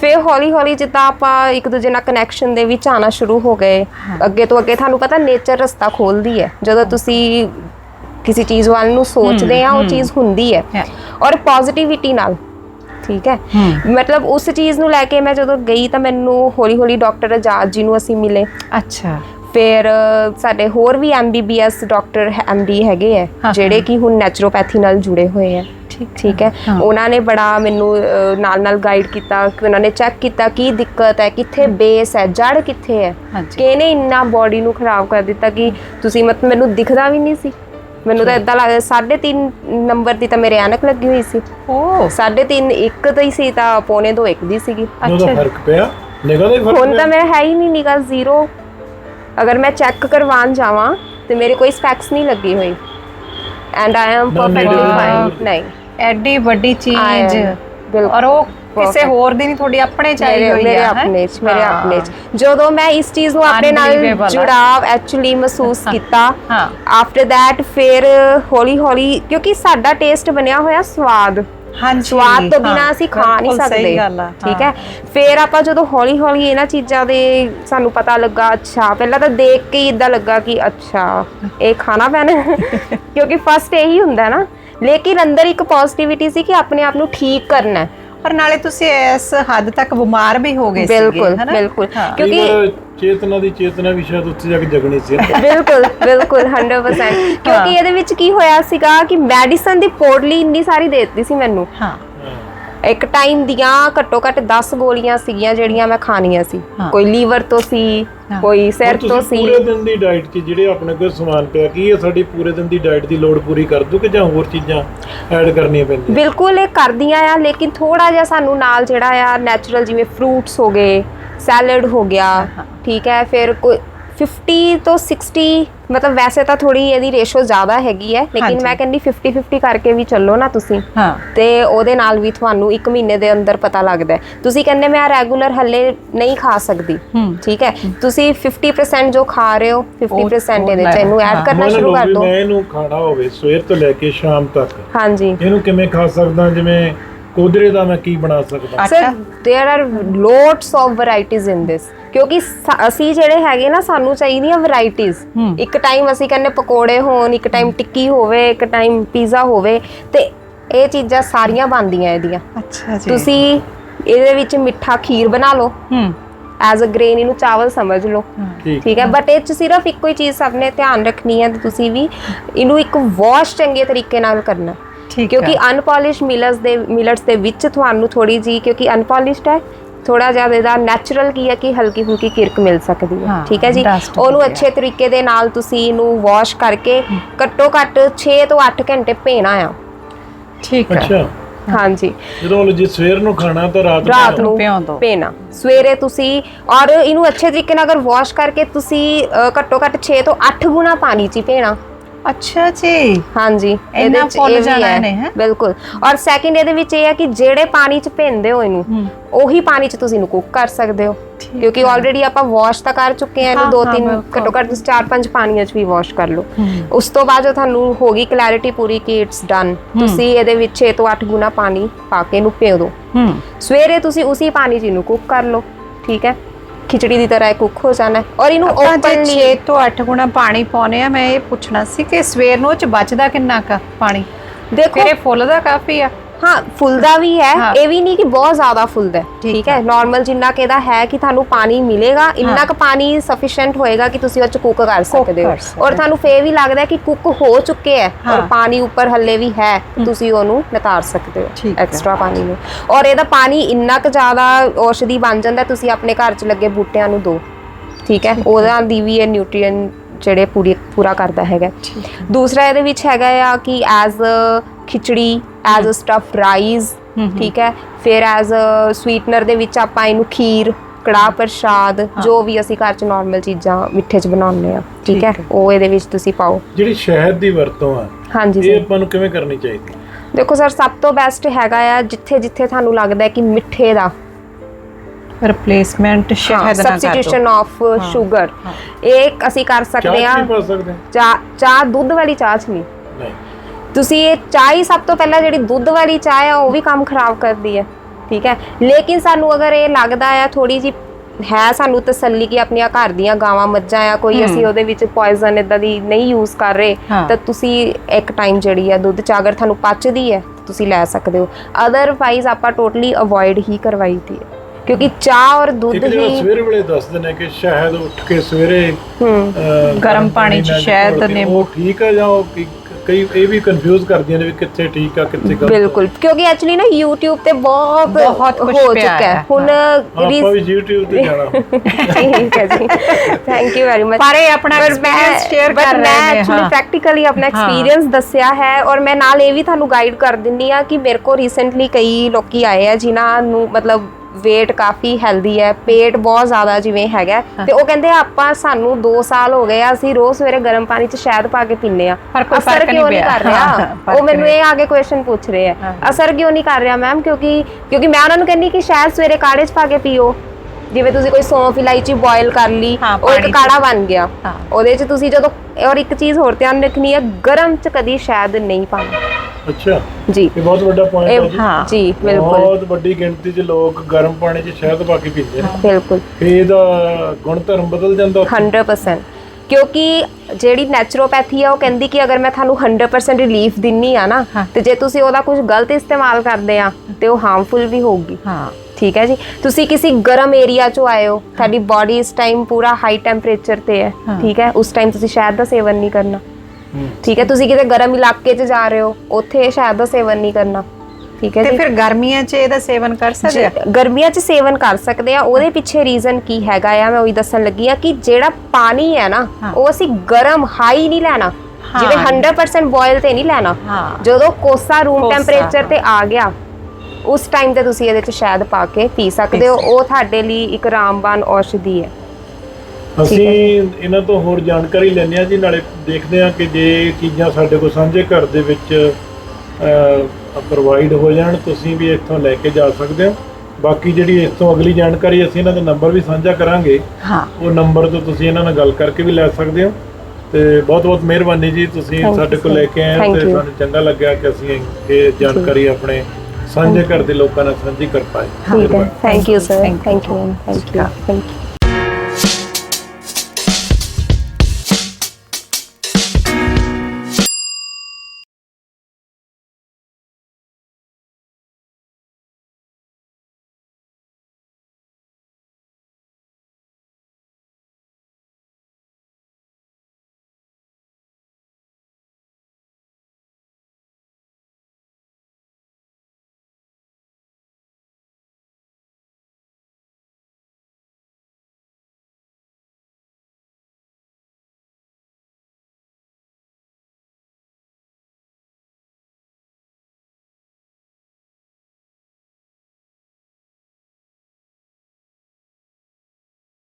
ਫਿਰ ਹੌਲੀ ਹੌਲੀ ਜਿੱਦਾਂ ਆਪਾਂ ਇੱਕ ਦੂਜੇ ਨਾਲ ਕਨੈਕਸ਼ਨ ਦੇ ਵਿੱਚ ਆਣਾ ਸ਼ੁਰੂ ਹੋ ਗਏ। ਅੱਗੇ ਤੋਂ ਅੱਗੇ ਤੁਹਾਨੂੰ ਪਤਾ ਨੇਚਰ ਰਸਤਾ ਖੋਲਦੀ ਹੈ। ਜਦੋਂ ਤੁਸੀਂ ਕਿਸੇ ਚੀਜ਼ ਵੱਲ ਨੂੰ ਸੋਚਦੇ ਆ ਉਹ ਚੀਜ਼ ਹੁੰਦੀ ਹੈ। ਔਰ ਪੋਜ਼ਿਟਿਵਿਟੀ ਨਾਲ ਠੀਕ ਹੈ। ਮਤਲਬ ਉਸ ਚੀਜ਼ ਨੂੰ ਲੈ ਕੇ ਮੈਂ ਜਦੋਂ ਗਈ ਤਾਂ ਮੈਨੂੰ ਹੌਲੀ ਹੌਲੀ ਡਾਕਟਰ ਆਜ਼ਾਦ ਜੀ ਨੂੰ ਅਸੀਂ ਮਿਲੇ। ਅੱਛਾ। ਫਿਰ ਸਾਡੇ ਹੋਰ ਵੀ ਐਮਬੀਬੀਐਸ ਡਾਕਟਰ ਐਮਡੀ ਹੈਗੇ ਹਾਂ, ਜਿਹੜੇ ਕਿ ਹੁਣ ਨੈਚੁਰੋਪੈਥੀ ਨਾਲ ਜੁੜੇ ਹੋਏ ਹੈ। ਠੀਕ ਠੀਕ ਹੈ। ਉਹਨਾਂ ਨੇ ਬੜਾ ਮੈਨੂੰ ਨਾਲ ਨਾਲ ਗਾਈਡ ਕੀਤਾ ਕਿ ਉਹਨਾਂ ਨੇ ਚੈੱਕ ਕੀਤਾ ਕੀ ਦਿੱਕਤ ਹੈ ਕਿੱਥੇ ਬੇਸ ਹੈ ਜੜ ਕਿੱਥੇ ਹੈ। ਹਾਂਜੀ। ਕਿ ਇਹਨੇ ਇੰਨਾ ਬਾਡੀ ਨੂੰ ਖਰਾਬ ਕਰ ਦਿੱਤਾ ਕਿ ਤੁਸੀਂ ਮਤ ਮੈਨੂੰ ਦਿਖਦਾ ਵੀ ਨਹੀਂ ਸੀ। ਮੈਨੂੰ ਤਾਂ ਇਦਾਂ ਲੱਗਦਾ 3.5 ਨੰਬਰ ਦੀ ਤਾਂ ਮੇਰੇ ਐਨਕ ਲੱਗੀ ਹੋਈ ਸੀ। ਓ। 3.5 ਇੱਕ ਤਾਂ ਹੀ ਸੀ ਤਾਂ ਪੌਣੇ ਦੋ ਇੱਕ ਦੀ ਸੀਗੀ। ਅੱਛਾ। ਫ਼ਰਕ ਪਿਆ ਨਿਗਾਹ ਦਾ ਹੀ ਫ਼ਰਕ ਹੁਣ ਤਾਂ ਮੈਂ ਹੈ ਹੀ ਨਹੀਂ ਨਿਕਲ ਜ਼ੀਰੋ ਅਗਰ ਮੈਂ ਚੈੱਕ ਕਰਵਾਉਣ ਜਾਵਾਂ ਤੇ ਮੇਰੇ ਕੋਈ ਸਪੈਕਸ ਨਹੀਂ ਲੱਗੀ ਹੋਈ। And I am perfectly fine. ਨਹੀਂ। ਐਡੀ ਵੱਡੀ ਚੀਜ਼ ਬਿਲਕੁਲ। ਔਰ ਉਹ ਕਿਸੇ Perfect. ਹੋਰ ਦੀ ਨਹੀਂ ਤੁਹਾਡੀ ਆਪਣੇ ਚਾਹੀ ਮੇਰੇ ਹੋਈ ਮੇਰੇ ਹੈਂ? ਆਪਣੇ ਚ ਮੇਰੇ ਹਾਂ। ਆਪਣੇ ਚ ਜਦੋਂ ਮੈਂ ਇਸ ਚੀਜ਼ ਨੂੰ ਆਪਣੇ ਨਾਲ ਆ। ਜੁੜਾਵ ਐਕਚੁਅਲੀ ਮਹਿਸੂਸ ਕੀਤਾ ਹਾਂ ਆਫਟਰ ਥੈਟ ਫਿਰ ਹੌਲੀ ਹੌਲੀ ਕਿਉਂਕਿ ਸਾਡਾ ਟੇਸਟ ਬਣਿਆ ਹੋਇਆ ਸਵਾਦ ਹਾਂਜੀ ਸਵਾਦ ਤੋਂ ਹਾਂ, ਬਿਨਾ ਅਸੀਂ ਖਾ ਨਹੀਂ ਬਿਲਕੁਲ ਸਹੀ ਸਕਦੇ ਗੱਲ ਆ, ਠੀਕ ਹਾਂ। ਹੈ ਫਿਰ ਆਪਾਂ ਜਦੋਂ ਹੌਲੀ ਹੌਲੀ ਇਹਨਾਂ ਚੀਜ਼ਾਂ ਦੇ ਸਾਨੂੰ ਪਤਾ ਲੱਗਾ ਅੱਛਾ ਪਹਿਲਾਂ ਤਾਂ ਦੇਖ ਕੇ ਹੀ ਇਦਾਂ ਲੱਗਾ ਕਿ ਅੱਛਾ ਇਹ ਖਾਣਾ ਪੈਣਾ ਹੈ। ਕਿਉਂਕਿ ਫਸਟ ਇਹੀ ਹੁੰਦਾ ਨਾ ਲੇਕਿਨ ਅੰਦਰ ਇੱਕ ਪੋਜ਼ਿਟਿਵਿਟੀ ਸੀ ਕਿ ਆਪਣੇ ਆਪ ਨੂੰ ਠੀਕ ਕਰਨਾ ਹੈ। ਪਰ ਨਾਲੇ ਤੁਸੀਂ ਇਸ ਹੱਦ ਤੱਕ ਬਿਮਾਰ ਵੀ ਹੋ ਗਏ ਸੀਗੇ ਬਿਲਕੁਲ? ਬਿਲਕੁਲ। ਕਿਉਂਕਿ ਚੇਤਨਾ ਦੀ ਚੇਤਨਾ ਵੀ ਸ਼ਾਇਦ ਉੱਥੇ ਜਾ ਕੇ ਜਗਣੀ ਸੀ। ਬਿਲਕੁਲ ਬਿਲਕੁਲ 100% ਕਿਉਂਕਿ ਇਹਦੇ ਵਿੱਚ ਕੀ ਹੋਇਆ ਸੀਗਾ ਕਿ ਮੈਡੀਸਨ ਦੀ ਪੋਡਲੀ ਇੰਨੀ ਸਾਰੀ ਦੇ ਦਿੱਤੀ ਸੀ ਮੈਨੂੰ। ਹਾਂ। ਇੱਕ ਟਾਈਮ ਦੀਆਂ ਘੱਟੋ ਘੱਟ 10 ਗੋਲੀਆਂ ਸੀਗੀਆਂ ਜਿਹੜੀਆਂ ਮੈਂ ਖਾਣੀਆਂ ਸੀ ਹਾਂ। ਕੋਈ ਲੀਵਰ ਤੋਂ ਸੀ ਹਾਂ। ਕੋਈ ਸਿਰ ਹੁਣ ਤੋਂ ਤੁਸੀਂ ਸੀ ਪੂਰੇ ਦਿਨ ਦੀ ਡਾਈਟ 'ਚ ਜਿਹੜੇ ਆਪਣੇ ਕੋਲ ਸਮਾਨ ਪਿਆ ਕੀ ਇਹ ਸਾਡੀ ਪੂਰੇ ਦਿਨ ਦੀ ਡਾਈਟ ਦੀ ਲੋੜ ਪੂਰੀ ਕਰ ਦੂ ਕਿ ਜਾਂ ਹੋਰ ਚੀਜ਼ਾਂ ਐਡ ਕਰਨੀਆਂ ਪੈਂਦੀਆਂ ਬਿਲਕੁਲ ਇਹ ਕਰਦੀਆਂ ਆ ਲੇਕਿਨ ਥੋੜਾ ਜਿਹਾ ਸਾਨੂੰ ਨਾਲ ਜਿਹੜਾ ਆ ਨੈਚੁਰਲ ਜਿਵੇਂ ਫਰੂਟਸ ਹੋ ਗਏ ਸੈਲਡ ਹੋ ਗਿਆ ਠੀਕ ਹੈ ਫਿਰ ਕੋਈ 50 ਤੋਂ 60 ਮਤਲਬ ਵੈਸੇ ਤਾਂ ਥੋੜੀ ਇਹਦੀ ਰੇਸ਼ੋ ਜ਼ਿਆਦਾ ਹੈਗੀ ਹੈ ਲੇਕਿਨ। ਮੈਂ ਕਹਿੰਦੀ 50 50 ਕਰਕੇ ਵੀ ਚੱਲੋ ਨਾ ਤੁਸੀਂ। ਹਾਂ। ਤੇ ਉਹਦੇ ਨਾਲ ਵੀ ਤੁਹਾਨੂੰ 1 ਮਹੀਨੇ ਦੇ ਅੰਦਰ ਪਤਾ ਲੱਗਦਾ ਹੈ। ਤੁਸੀਂ ਕਹਿੰਦੇ ਮੈਂ ਰੈਗੂਲਰ ਹੱਲੇ ਨਹੀਂ ਖਾ ਸਕਦੀ। ਹੂੰ। ਠੀਕ ਹੈ? ਤੁਸੀਂ 50% ਜੋ ਖਾ ਰਹੇ ਹੋ 50% ਇਹਦੇ ਚ। ਲੈ- ਇਹਨੂੰ ਐਡ। ਕਰਨਾ ਸ਼ੁਰੂ ਕਰ ਦਿਓ ਮੈਂ ਇਹਨੂੰ ਖਾਣਾ ਹੋਵੇ ਸਵੇਰ ਤੋਂ ਲੈ ਕੇ ਸ਼ਾਮ ਤੱਕ। ਹਾਂਜੀ। ਇਹਨੂੰ ਕਿਵੇਂ ਖਾ ਸਕਦਾ ਜਿਵੇਂ ਕੋਦਰੇ ਦਾ ਮੈਂ ਕੀ ਬਣਾ ਸਕਦਾ ਸਰ ਆਟਾ? There are lots of varieties in this ਕਿਉਂਕਿ ਸ- ਅਸੀਂ ਜਿਹੜੇ ਹੈਗੇ ਨਾ ਸਾਨੂੰ ਚਾਹੀਦੀਆਂ ਵੈਰਾਈਟੀਜ਼ ਹੂੰ। ਇੱਕ ਟਾਈਮ ਅਸੀਂ ਕਹਿੰਦੇ ਪਕੌੜੇ ਹੋਣ ਇੱਕ ਟਾਈਮ ਟਿੱਕੀ ਹੋਵੇ ਇੱਕ ਟਾਈਮ ਪੀਜ਼ਾ ਹੋਵੇ ਤੇ ਇਹ ਚੀਜ਼ਾਂ ਸਾਰੀਆਂ ਬਣਦੀਆਂ ਇਹਦੀਆਂ ਅੱਛਾ ਜੀ ਤੁਸੀਂ ਇਹਦੇ ਵਿੱਚ ਮਿੱਠਾ ਖੀਰ ਬਣਾ ਲਓ ਹੂੰ ਐਜ਼ ਅ ਗ੍ਰੇਨ ਇਹਨੂੰ ਚਾਵਲ ਸਮਝ ਲਓ ਠੀਕ ਠੀਕ ਹੈ ਬਟ ਇਹ ਚ ਸਿਰਫ ਇੱਕੋ ਹੀ ਚੀਜ਼ ਸਭ ਨੇ ਧਿਆਨ ਰੱਖਣੀ ਹੈ ਤੇ ਤੁਸੀਂ ਵੀ ਇਹਨੂੰ ਇੱਕ ਵਾਸ਼ ਚੰਗੇ ਤਰੀਕੇ ਨਾਲ ਕਰਨਾ ਠੀਕ ਕਿਉਂਕਿ ਹੈ। ਅਨਪੋਲਿਸ਼ਡ ਮਿਲਰਸ ਦੇ ਮਿਲਰਸ ਦੇ ਵਿੱਚ ਤੁਹਾਨੂੰ ਥੋੜੀ ਜੀ ਕਿਉਂਕਿ ਅਨਪੋਲਿਸ਼ਡ ਹੈ ਥੋੜਾ ਜਿਹਾ ਇਹਦਾ ਨੈਚੁਰਲ ਕੀ ਹੈ ਕਿ ਹਲਕੀ ਫੁਲਕੀ ਕਿਰਕ ਮਿਲ ਸਕਦੀ ਹੈ। ਠੀਕ ਹੈ ਜੀ? ਉਹਨੂੰ। ਅੱਛੇ ਤਰੀਕੇ ਦੇ ਨਾਲ ਤੁਸੀਂ ਇਹਨੂੰ ਵਾਸ਼ ਕਰਕੇ ਘੱਟੋ ਘੱਟ 6 ਤੋਂ 8 ਘੰਟੇ ਭੇਣਾ ਆ। ਠੀਕ ਹੈ। ਅੱਛਾ। ਹਾਂਜੀ। ਜਦੋਂ ਜੇ ਸਵੇਰ ਨੂੰ ਖਾਣਾ ਤਾਂ ਰਾਤ ਨੂੰ ਰਾਤ। ਨੂੰ ਭਿਉਂ ਦਿਓ। ਭੇਣਾ। ਸਵੇਰੇ ਤੁਸੀਂ ਔਰ ਇਹਨੂੰ ਅੱਛੇ ਤਰੀਕੇ ਨਾਲ ਅਗਰ ਵਾਸ਼ ਕਰਕੇ ਤੁਸੀਂ ਘੱਟੋ ਘੱਟ 6 ਤੋਂ 8 ਗੁਣਾ ਪਾਣੀ ਚ ਭੇਣਾ। ਅੱਛਾ ਜੀ ਹਾਂਜੀ ਇੰਨਾ ਚ ਫੁੱਲ ਇਹ ਵੀ ਜਾਣਾ ਹੈ। ਬਿਲਕੁਲ ਔਰ ਸੈਕਿੰਡ ਇਹਦੇ ਵਿੱਚ ਇਹ ਹੈ ਕਿ ਜਿਹੜੇ ਪਾਣੀ ਚ ਭਿੰਦੇ ਹੋ ਇਹਨੂੰ। ਉਹੀ ਪਾਣੀ ਚ ਤੁਸੀਂ ਇਹਨੂੰ ਕੁੱਕ ਕਰ ਸਕਦੇ ਹੋ ਕਿਉਂਕਿ। ਆਲਰੇਡੀ ਆਪਾਂ ਵਾਸ਼ ਤਾਂ ਕਰ ਚੁੱਕੇ ਆ ਇਹਨੂੰ ਦੋ ਤਿੰਨ। ਘੱਟੋ ਘੱਟ ਤੁਸੀਂ ਚਾਰ ਪੰਜ ਪਾਣੀਆਂ ਚ ਵੀ ਵਾਸ਼ ਕਰ ਲਓ। ਉਸ ਤੋਂ ਬਾਅਦ ਜੋ ਤੁਹਾਨੂੰ ਹੋ ਗਈ ਕਲੈਰਿਟੀ ਪੂਰੀ ਕਿ ਇਟਸ ਡਨ ਤੁਸੀਂ ਇਹਦੇ ਵਿੱਚ 6 ਤੋਂ 8 ਗੁਣਾ ਪਾਣੀ ਪਾ ਕੇ ਇਹਨੂੰ ਭਿਓ ਦਿਓ ਸਵੇਰੇ ਤੁਸੀਂ ਉਸੇ ਪਾਣੀ 'ਚ ਇਹਨੂੰ ਕੁੱਕ ਕਰ ਲਓ ਠੀਕ ਹੈ ਖਿਚੜੀ ਦੀ ਤਰ੍ਹਾਂ ਇਹ ਕੁੱਕ ਹੋ ਜਾਣਾ ਹੈ। ਔਰ ਇਹਨੂੰ ਆਪਾਂ ਜੇ ਓਪਨਲੀ 6 ਤੋਂ 8 ਗੁਣਾ ਪਾਣੀ ਪਾਉਨੇ ਆ ਮੈਂ ਇਹ ਪੁੱਛਣਾ ਸੀ ਕਿ ਸਵੇਰ ਨੂੰ ਉਹ ਚ ਬਚਦਾ ਕਿੰਨਾ ਕਾ ਪਾਣੀ ਦੇਖੋ ਤੇਰੇ ਫੁੱਲ ਦਾ ਕਾਫੀ ਆ ਹਾਂ ਫੁੱਲਦਾ ਵੀ ਹੈ। ਹਾਂ। ਇਹ ਵੀ ਨਹੀਂ ਕਿ ਬਹੁਤ ਜ਼ਿਆਦਾ ਫੁੱਲਦਾ ਹੈ, ਠੀਕ ਠੀਕ ਹੈ। ਨਾਰਮਲ ਜਿੰਨਾ ਕਿ ਇਹਦਾ ਹੈ ਕਿ ਤੁਹਾਨੂੰ ਪਾਣੀ ਮਿਲੇਗਾ ਇੰਨਾ ਹਾਂ। ਕੁ ਪਾਣੀ ਸਫੀਸ਼ੀਐਂਟ ਹੋਏਗਾ ਕਿ ਤੁਸੀਂ ਉਹ ਚ ਕੁੱਕ ਕਰ ਸਕਦੇ ਹੋ। ਕਰ ਸਕਦੇ। ਔਰ ਤੁਹਾਨੂੰ ਫੇਰ ਵੀ ਲੱਗਦਾ ਹੈ ਕਿ ਕੁੱਕ ਹੋ ਚੁੱਕੇ ਹੈ ਔਰ ਹਾਂ। ਪਾਣੀ ਉੱਪਰ ਹੱਲੇ ਵੀ ਹੈ ਤੁਸੀਂ ਉਹਨੂੰ ਨਿਤਾਰ ਸਕਦੇ ਹੋ ਠੀਕ ਹੈ। ਐਕਸਟਰਾ ਪਾਣੀ ਨੂੰ। ਔਰ ਇਹਦਾ ਪਾਣੀ ਇੰਨਾ ਕੁ ਜ਼ਿਆਦਾ ਔਸ਼ਧੀ ਬਣ ਜਾਂਦਾ ਹੈ, ਤੁਸੀਂ ਆਪਣੇ ਘਰ ਚ ਲੱਗੇ ਬੂਟਿਆਂ ਨੂੰ ਦਿਓ ਠੀਕ ਹੈ। ਉਹਦਾ ਦੀ ਵੀ ਇਹ ਨਿਊਟ੍ਰੀਐਂਟ ਜਿਹੜੇ ਪੂਰੀ ਪੂਰਾ ਕਰਦਾ ਹੈਗਾ। ਦੂਸਰਾ ਇਹਦੇ ਵਿੱਚ ਹੈਗਾ ਆ ਕਿ as khichdi as a stuff rice ਠੀਕ ਹੈ? ਫਿਰ ਐਜ਼ ਅ ਸਵੀਟਨਰ ਦੇ ਵਿੱਚ ਆਪਾਂ ਇਹਨੂੰ ਖੀਰ ਕੜਾਹ ਪ੍ਰਸ਼ਾਦ ਜੋ ਵੀ ਅਸੀਂ ਘਰ ਚ ਨਾਰਮਲ ਚੀਜ਼ਾਂ ਮਿੱਠੇ ਚ ਬਣਾਉਂਦੇ ਆ ਠੀਕ ਹੈ। ਉਹ ਇਹਦੇ ਵਿੱਚ ਤੁਸੀਂ ਪਾਓ। ਜਿਹੜੀ ਸ਼ਹਿਦ ਦੀ ਵਰਤੋਂ ਆ ਹਾਂਜੀ ਇਹ ਆਪਾਂ ਨੂੰ ਕਿਵੇਂ ਕਰਨੀ ਚਾਹੀਦੀ? ਦੇਖੋ ਸਰ ਸਭ ਤੋਂ ਬੈਸਟ ਹੈਗਾ ਆ ਜਿੱਥੇ ਜਿੱਥੇ ਤੁਹਾਨੂੰ ਲੱਗਦਾ ਹੈ ਕਿ ਮਿੱਠੇ ਦਾ ਰਿਪਲੇਸਮੈਂਟ ਸ਼ਹਿਦ ਨਾਲ ਸਬਸਟੀਟਿਊਸ਼ਨ ਆਫ ਸ਼ੂਗਰ ਇਹ ਅਸੀਂ ਕਰ ਸਕਦੇ ਆ? ਚਾਹ ਚਾਹ ਦੁੱਧ ਵਾਲੀ ਚਾਹ ਚ ਨਹੀਂ। ਨਹੀਂ। ਤੁਸੀਂ ਇਹ ਚਾਹ ਹੀ ਸਭ ਤੋਂ ਪਹਿਲਾਂ ਜਿਹੜੀ ਦੁੱਧ ਵਾਲੀ ਚਾਹ ਆ ਉਹ ਵੀ ਕੰਮ ਖਰਾਬ ਕਰਦੀ ਹੈ ਠੀਕ ਹੈ? ਲੇਕਿਨ ਸਾਨੂੰ ਅਗਰ ਇਹ ਲੱਗਦਾ ਆ ਥੋੜੀ ਜੀ ਹੈ ਸਾਨੂੰ ਤਸੱਲੀ ਕਿ ਆਪਣੀਆਂ ਘਰ ਦੀਆਂ ਗਾਵਾਂ ਮੱਝਾਂ ਆ ਕੋਈ ਅਸੀਂ ਉਹਦੇ ਵਿੱਚ ਪੋਇਜ਼ਨ ਇਦਾਂ ਦੀ ਨਹੀਂ ਯੂਜ਼ ਕਰ ਰਹੇ। ਤਾਂ ਤੁਸੀਂ ਇੱਕ ਟਾਈਮ ਜਿਹੜੀ ਆ ਦੁੱਧ ਚ ਅਗਰ ਤੁਹਾਨੂੰ ਪਚਦੀ ਹੈ ਤੁਸੀਂ ਲੈ ਸਕਦੇ ਹੋ। ਅਦਰਵਾਈਜ਼ ਆਪਾਂ ਟੋਟਲੀ ਅਵੋਇਡ ਹੀ ਕਰਵਾਈ ਦੀ ਹੈ ਕਿਉਂਕਿ ਚਾਹ ਔਰ ਦੁੱਧ ਹੀ ਸਵੇਰੇ ਵੇਲੇ ਦੱਸਦੇ ਨੇ ਕਿ ਸ਼ਹਿਦ ਉੱਠ ਕੇ ਸਵੇਰੇ ਗਰਮ ਪਾਣੀ 'ਚ ਸ਼ਹਿਦ, ਨਿੰਬੂ। ਉਹ ਠੀਕ ਆ ਜਾਂ ਉਹ ਕੀ- ਕਈ ਇਹ ਵੀ ਕਨਫਿਊਜ਼ ਕਰਦੀਆਂ ਨੇ ਵੀ ਕਿੱਥੇ ਠੀਕ ਆ ਕਿੱਥੇ ਗਲਤ ਆ। ਬਿਲਕੁਲ ਕਿਉਂਕਿ ਐਕਚੁਅਲੀ ਨਾ YouTube ਤੇ ਬਹੁਤ ਬਹੁਤ ਕੁਛ ਹੋ ਪਿਆ ਚੁੱਕਾ ਹੈ ਹੈ। ਹੁਣ ਆਪਾਂ ਵੀ YouTube ਤੇ ਜਾਣਾ ਠੀਕ ਹੈ ਜੀ ਥੈਂਕ ਯੂ ਵੈਰੀ ਮਚ ਪਰ ਇਹ ਆਪਣਾ experience share ਕਰ ਰਹੇ ਮੈਂ ਐਕਚੁਅਲੀ ਹਾਂ। ਪ੍ਰੈਕਟੀਕਲੀ ਆਪਣਾ ਹਾਂ। ਐਕਸਪੀਰੀਅੰਸ ਦੱਸਿਆ ਹੈ ਔਰ ਮੈਂ ਨਾਲ ਇਹ ਵੀ ਤੁਹਾਨੂੰ ਗਾਈਡ ਕਰ ਦਿੰਨੀ ਆ ਕਿ ਮੇਰੇ ਕੋ ਰੀਸੈਂਟਲੀ ਕਈ ਲੋਕੀ ਆਏ ਆ ਜਿਨ੍ਹਾਂ ਨੂੰ ਮਤਲਬ weight ਕਾਫੀ ਹੈਲਦੀ ਹੈ ਪੇਟ ਬਹੁਤ ਜ਼ਿਆਦਾ ਜਿਵੇਂ ਹੈਗਾ ਤੇ ਉਹ ਕਹਿੰਦੇ ਆ, ਆਪਾਂ ਸਾਨੂੰ 2 ਸਾਲ ਹੋ ਗਏ ਆ ਅਸੀਂ ਰੋਜ਼ ਸਵੇਰੇ ਗਰਮ ਪਾਣੀ 'ਚ ਸ਼ਹਿਦ ਪਾ ਕੇ ਪੀਂਦੇ ਆ ਅਸਰ ਕਿਉਂ ਨਹੀਂ। ਕਰ ਰਿਹਾ ਉਹ ਮੈਨੂੰ। ਇਹ ਆਗੇ ਕੁਐਸਚਨ ਪੁੱਛ ਰਹੇ ਆ। ਅਸਰ ਕਿਉਂ ਨਹੀਂ ਕਰ ਰਿਹਾ ਮੈਮ ਕਿਉਂਕਿ ਕਿਉਂਕਿ ਮੈਂ ਉਹਨਾਂ ਨੂੰ ਕਹਿੰਦੀ ਕਿ ਸ਼ਾਇਦ ਸਵੇਰੇ ਕਾੜੇ 'ਚ ਪਾ ਕੇ ਪੀਓ ਜਿਵੇਂ ਤੁਸੀਂ ਕੋਈ ਸੌਂਫ ਇਲਾਇਚੀ ਬੋਇਲ ਕਰ ਲਈ ਉਹ ਇੱਕ। ਕਾੜਾ ਬਣ ਗਿਆ। ਉਹਦੇ 'ਚ ਤੁਸੀਂ ਜਦੋਂ ਔਰ ਇੱਕ ਚੀਜ਼ ਹੋਰ ਧਿਆਨ ਰੱਖਣੀ ਹੈ ਗਰਮ 'ਚ ਕਦੀ ਸ਼ਾਇਦ ਨਹੀਂ ਪਾਣਾ ਅੱਛਾ। ਜੀ। ਇਹ ਬਹੁਤ ਵੱਡਾ ਪੁਆਇੰਟ ਹੈ ਇਹ ਜੀ। ਹਾਂ। ਜੀ ਬਿਲਕੁਲ। ਬਹੁਤ ਵੱਡੀ ਗਿਣਤੀ 'ਚ ਲੋਕ ਗਰਮ ਪਾਣੀ 'ਚ ਸ਼ਹਿਦ ਪਾ ਕੇ ਪੀਂਦੇ ਨੇ। ਬਿਲਕੁਲ। ਫੇ ਇਹਦਾ ਗੁਣ ਧਰਮ ਬਦਲ ਜਾਂਦਾ ਉੱਥੇ। 100% ਕਿਉਂਕਿ ਜਿਹੜੀ ਨੈਚੁਰੋਪੈਥੀ ਆ ਉਹ ਕਹਿੰਦੀ ਕਿ ਅਗਰ ਮੈਂ ਤੁਹਾਨੂੰ 100% ਰਿਲੀਫ ਦਿੰਨੀ ਆ ਨਾ ਹਾਂ। ਤੇ ਜੇ ਤੁਸੀਂ ਉਹਦਾ ਕੁਝ ਗਲਤ ਇਸਤੇਮਾਲ ਕਰਦੇ ਆ ਤੇ ਉਹ ਹਾਰਮਫੁਲ ਵੀ ਹੋਊਗੀ। ਹਾਂ। ਠੀਕ ਹੈ ਜੀ? ਤੁਸੀਂ ਕਿਸੇ ਗਰਮ ਏਰੀਆ ਚੋਂ ਆਏ ਹੋ ਤੁਹਾਡੀ ਬਾਡੀ ਇਸ ਟਾਈਮ ਪੂਰਾ ਹਾਈ ਟੈਂਪਰੇਚਰ ਤੇ ਹੈ। ਹਾਂ। ਠੀਕ ਹੈ? ਉਸ ਟਾਈਮ ਤੁਸੀਂ ਸ਼ਹਿਦ ਦਾ ਸੇਵਨ ਨਹੀਂ ਕਰਨਾ। ਠੀਕ ਹੈ ਤੁਸੀਂ ਕਿਤੇ ਗਰਮ ਇਲਾਕੇ 'ਚ ਜਾ ਰਹੇ ਹੋ ਉੱਥੇ ਇਹ ਸ਼ਹਿਦ ਦਾ ਸੇਵਨ ਨਹੀਂ ਕਰਨਾ ਠੀਕ ਹੈ ਤੇ ਜੀ ਫਿਰ ਗਰਮੀਆਂ 'ਚ ਇਹਦਾ ਸੇਵਨ ਕਰ ਸਕਦੇ ਆ ਗਰਮੀਆਂ 'ਚ ਸੇਵਨ ਕਰ ਸਕਦੇ ਆ ਉਹਦੇ ਪਿੱਛੇ ਰੀਜ਼ਨ ਕੀ ਹੈਗਾ ਆ ਮੈਂ ਉਹੀ ਦੱਸਣ ਲੱਗੀ ਆ ਕਿ ਜਿਹੜਾ ਪਾਣੀ ਹੈ ਨਾ। ਉਹ ਅਸੀਂ ਗਰਮ ਹਾਈ ਨਹੀਂ ਲੈਣਾ। ਜਿਵੇਂ 100% ਬੋਇਲ ਤੇ ਨਹੀਂ ਲੈਣਾ। ਜਦੋਂ ਕੋਸਾ ਰੂਮ ਟੈਂਪਰੇਚਰ। ਤੇ ਆ ਗਿਆ ਉਸ ਟਾਈਮ ਤੇ ਤੁਸੀਂ ਇਹਦੇ 'ਚ ਸ਼ਹਿਦ ਪਾ ਕੇ ਪੀ ਸਕਦੇ ਹੋ ਉਹ ਤੁਹਾਡੇ ਲਈ ਇੱਕ ਰਾਮਬਾਨ ਔਸ਼ਧੀ ਹੈ ਅਸੀਂ ਇਹਨਾਂ ਤੋਂ ਹੋਰ ਜਾਣਕਾਰੀ ਲੈਂਦੇ ਹਾਂ ਜੀ ਨਾਲੇ ਦੇਖਦੇ ਹਾਂ ਕਿ ਜੇ ਚੀਜ਼ਾਂ ਸਾਡੇ ਕੋਲ ਸਾਂਝੇ ਘਰ ਦੇ ਵਿੱਚ ਪ੍ਰੋਵਾਈਡ ਹੋ ਜਾਣ ਤੁਸੀਂ ਵੀ ਇੱਥੋਂ ਲੈ ਕੇ ਜਾ ਸਕਦੇ ਹੋ। ਬਾਕੀ ਜਿਹੜੀ ਇਸ ਤੋਂ ਅਗਲੀ ਜਾਣਕਾਰੀ ਅਸੀਂ ਇਹਨਾਂ ਦਾ ਨੰਬਰ ਵੀ ਸਾਂਝਾ ਕਰਾਂਗੇ ਹਾਂ। ਉਹ ਨੰਬਰ ਤੋਂ ਤੁਸੀਂ ਇਹਨਾਂ ਨਾਲ ਗੱਲ ਕਰਕੇ ਵੀ ਲੈ ਸਕਦੇ ਹੋ। ਤੇ ਬਹੁਤ ਬਹੁਤ ਮਿਹਰਬਾਨੀ ਜੀ ਤੁਸੀਂ ਸਾਡੇ ਕੋਲ. ਲੈ ਕੇ ਆਏ ਤੇ. ਸਾਨੂੰ ਚੰਗਾ ਲੱਗਿਆ ਕਿ ਅਸੀਂ ਇਹ ਜਾਣਕਾਰੀ ਆਪਣੇ ਸਾਂਝੇ ਘਰ ਦੇ ਲੋਕਾਂ ਨਾਲ ਸਾਂਝੀ ਕਰ ਪਾਏ। ਠੀਕ ਹੈ। ਮਿਹਰਬਾਨੀ। Thank you sir you thank you thank you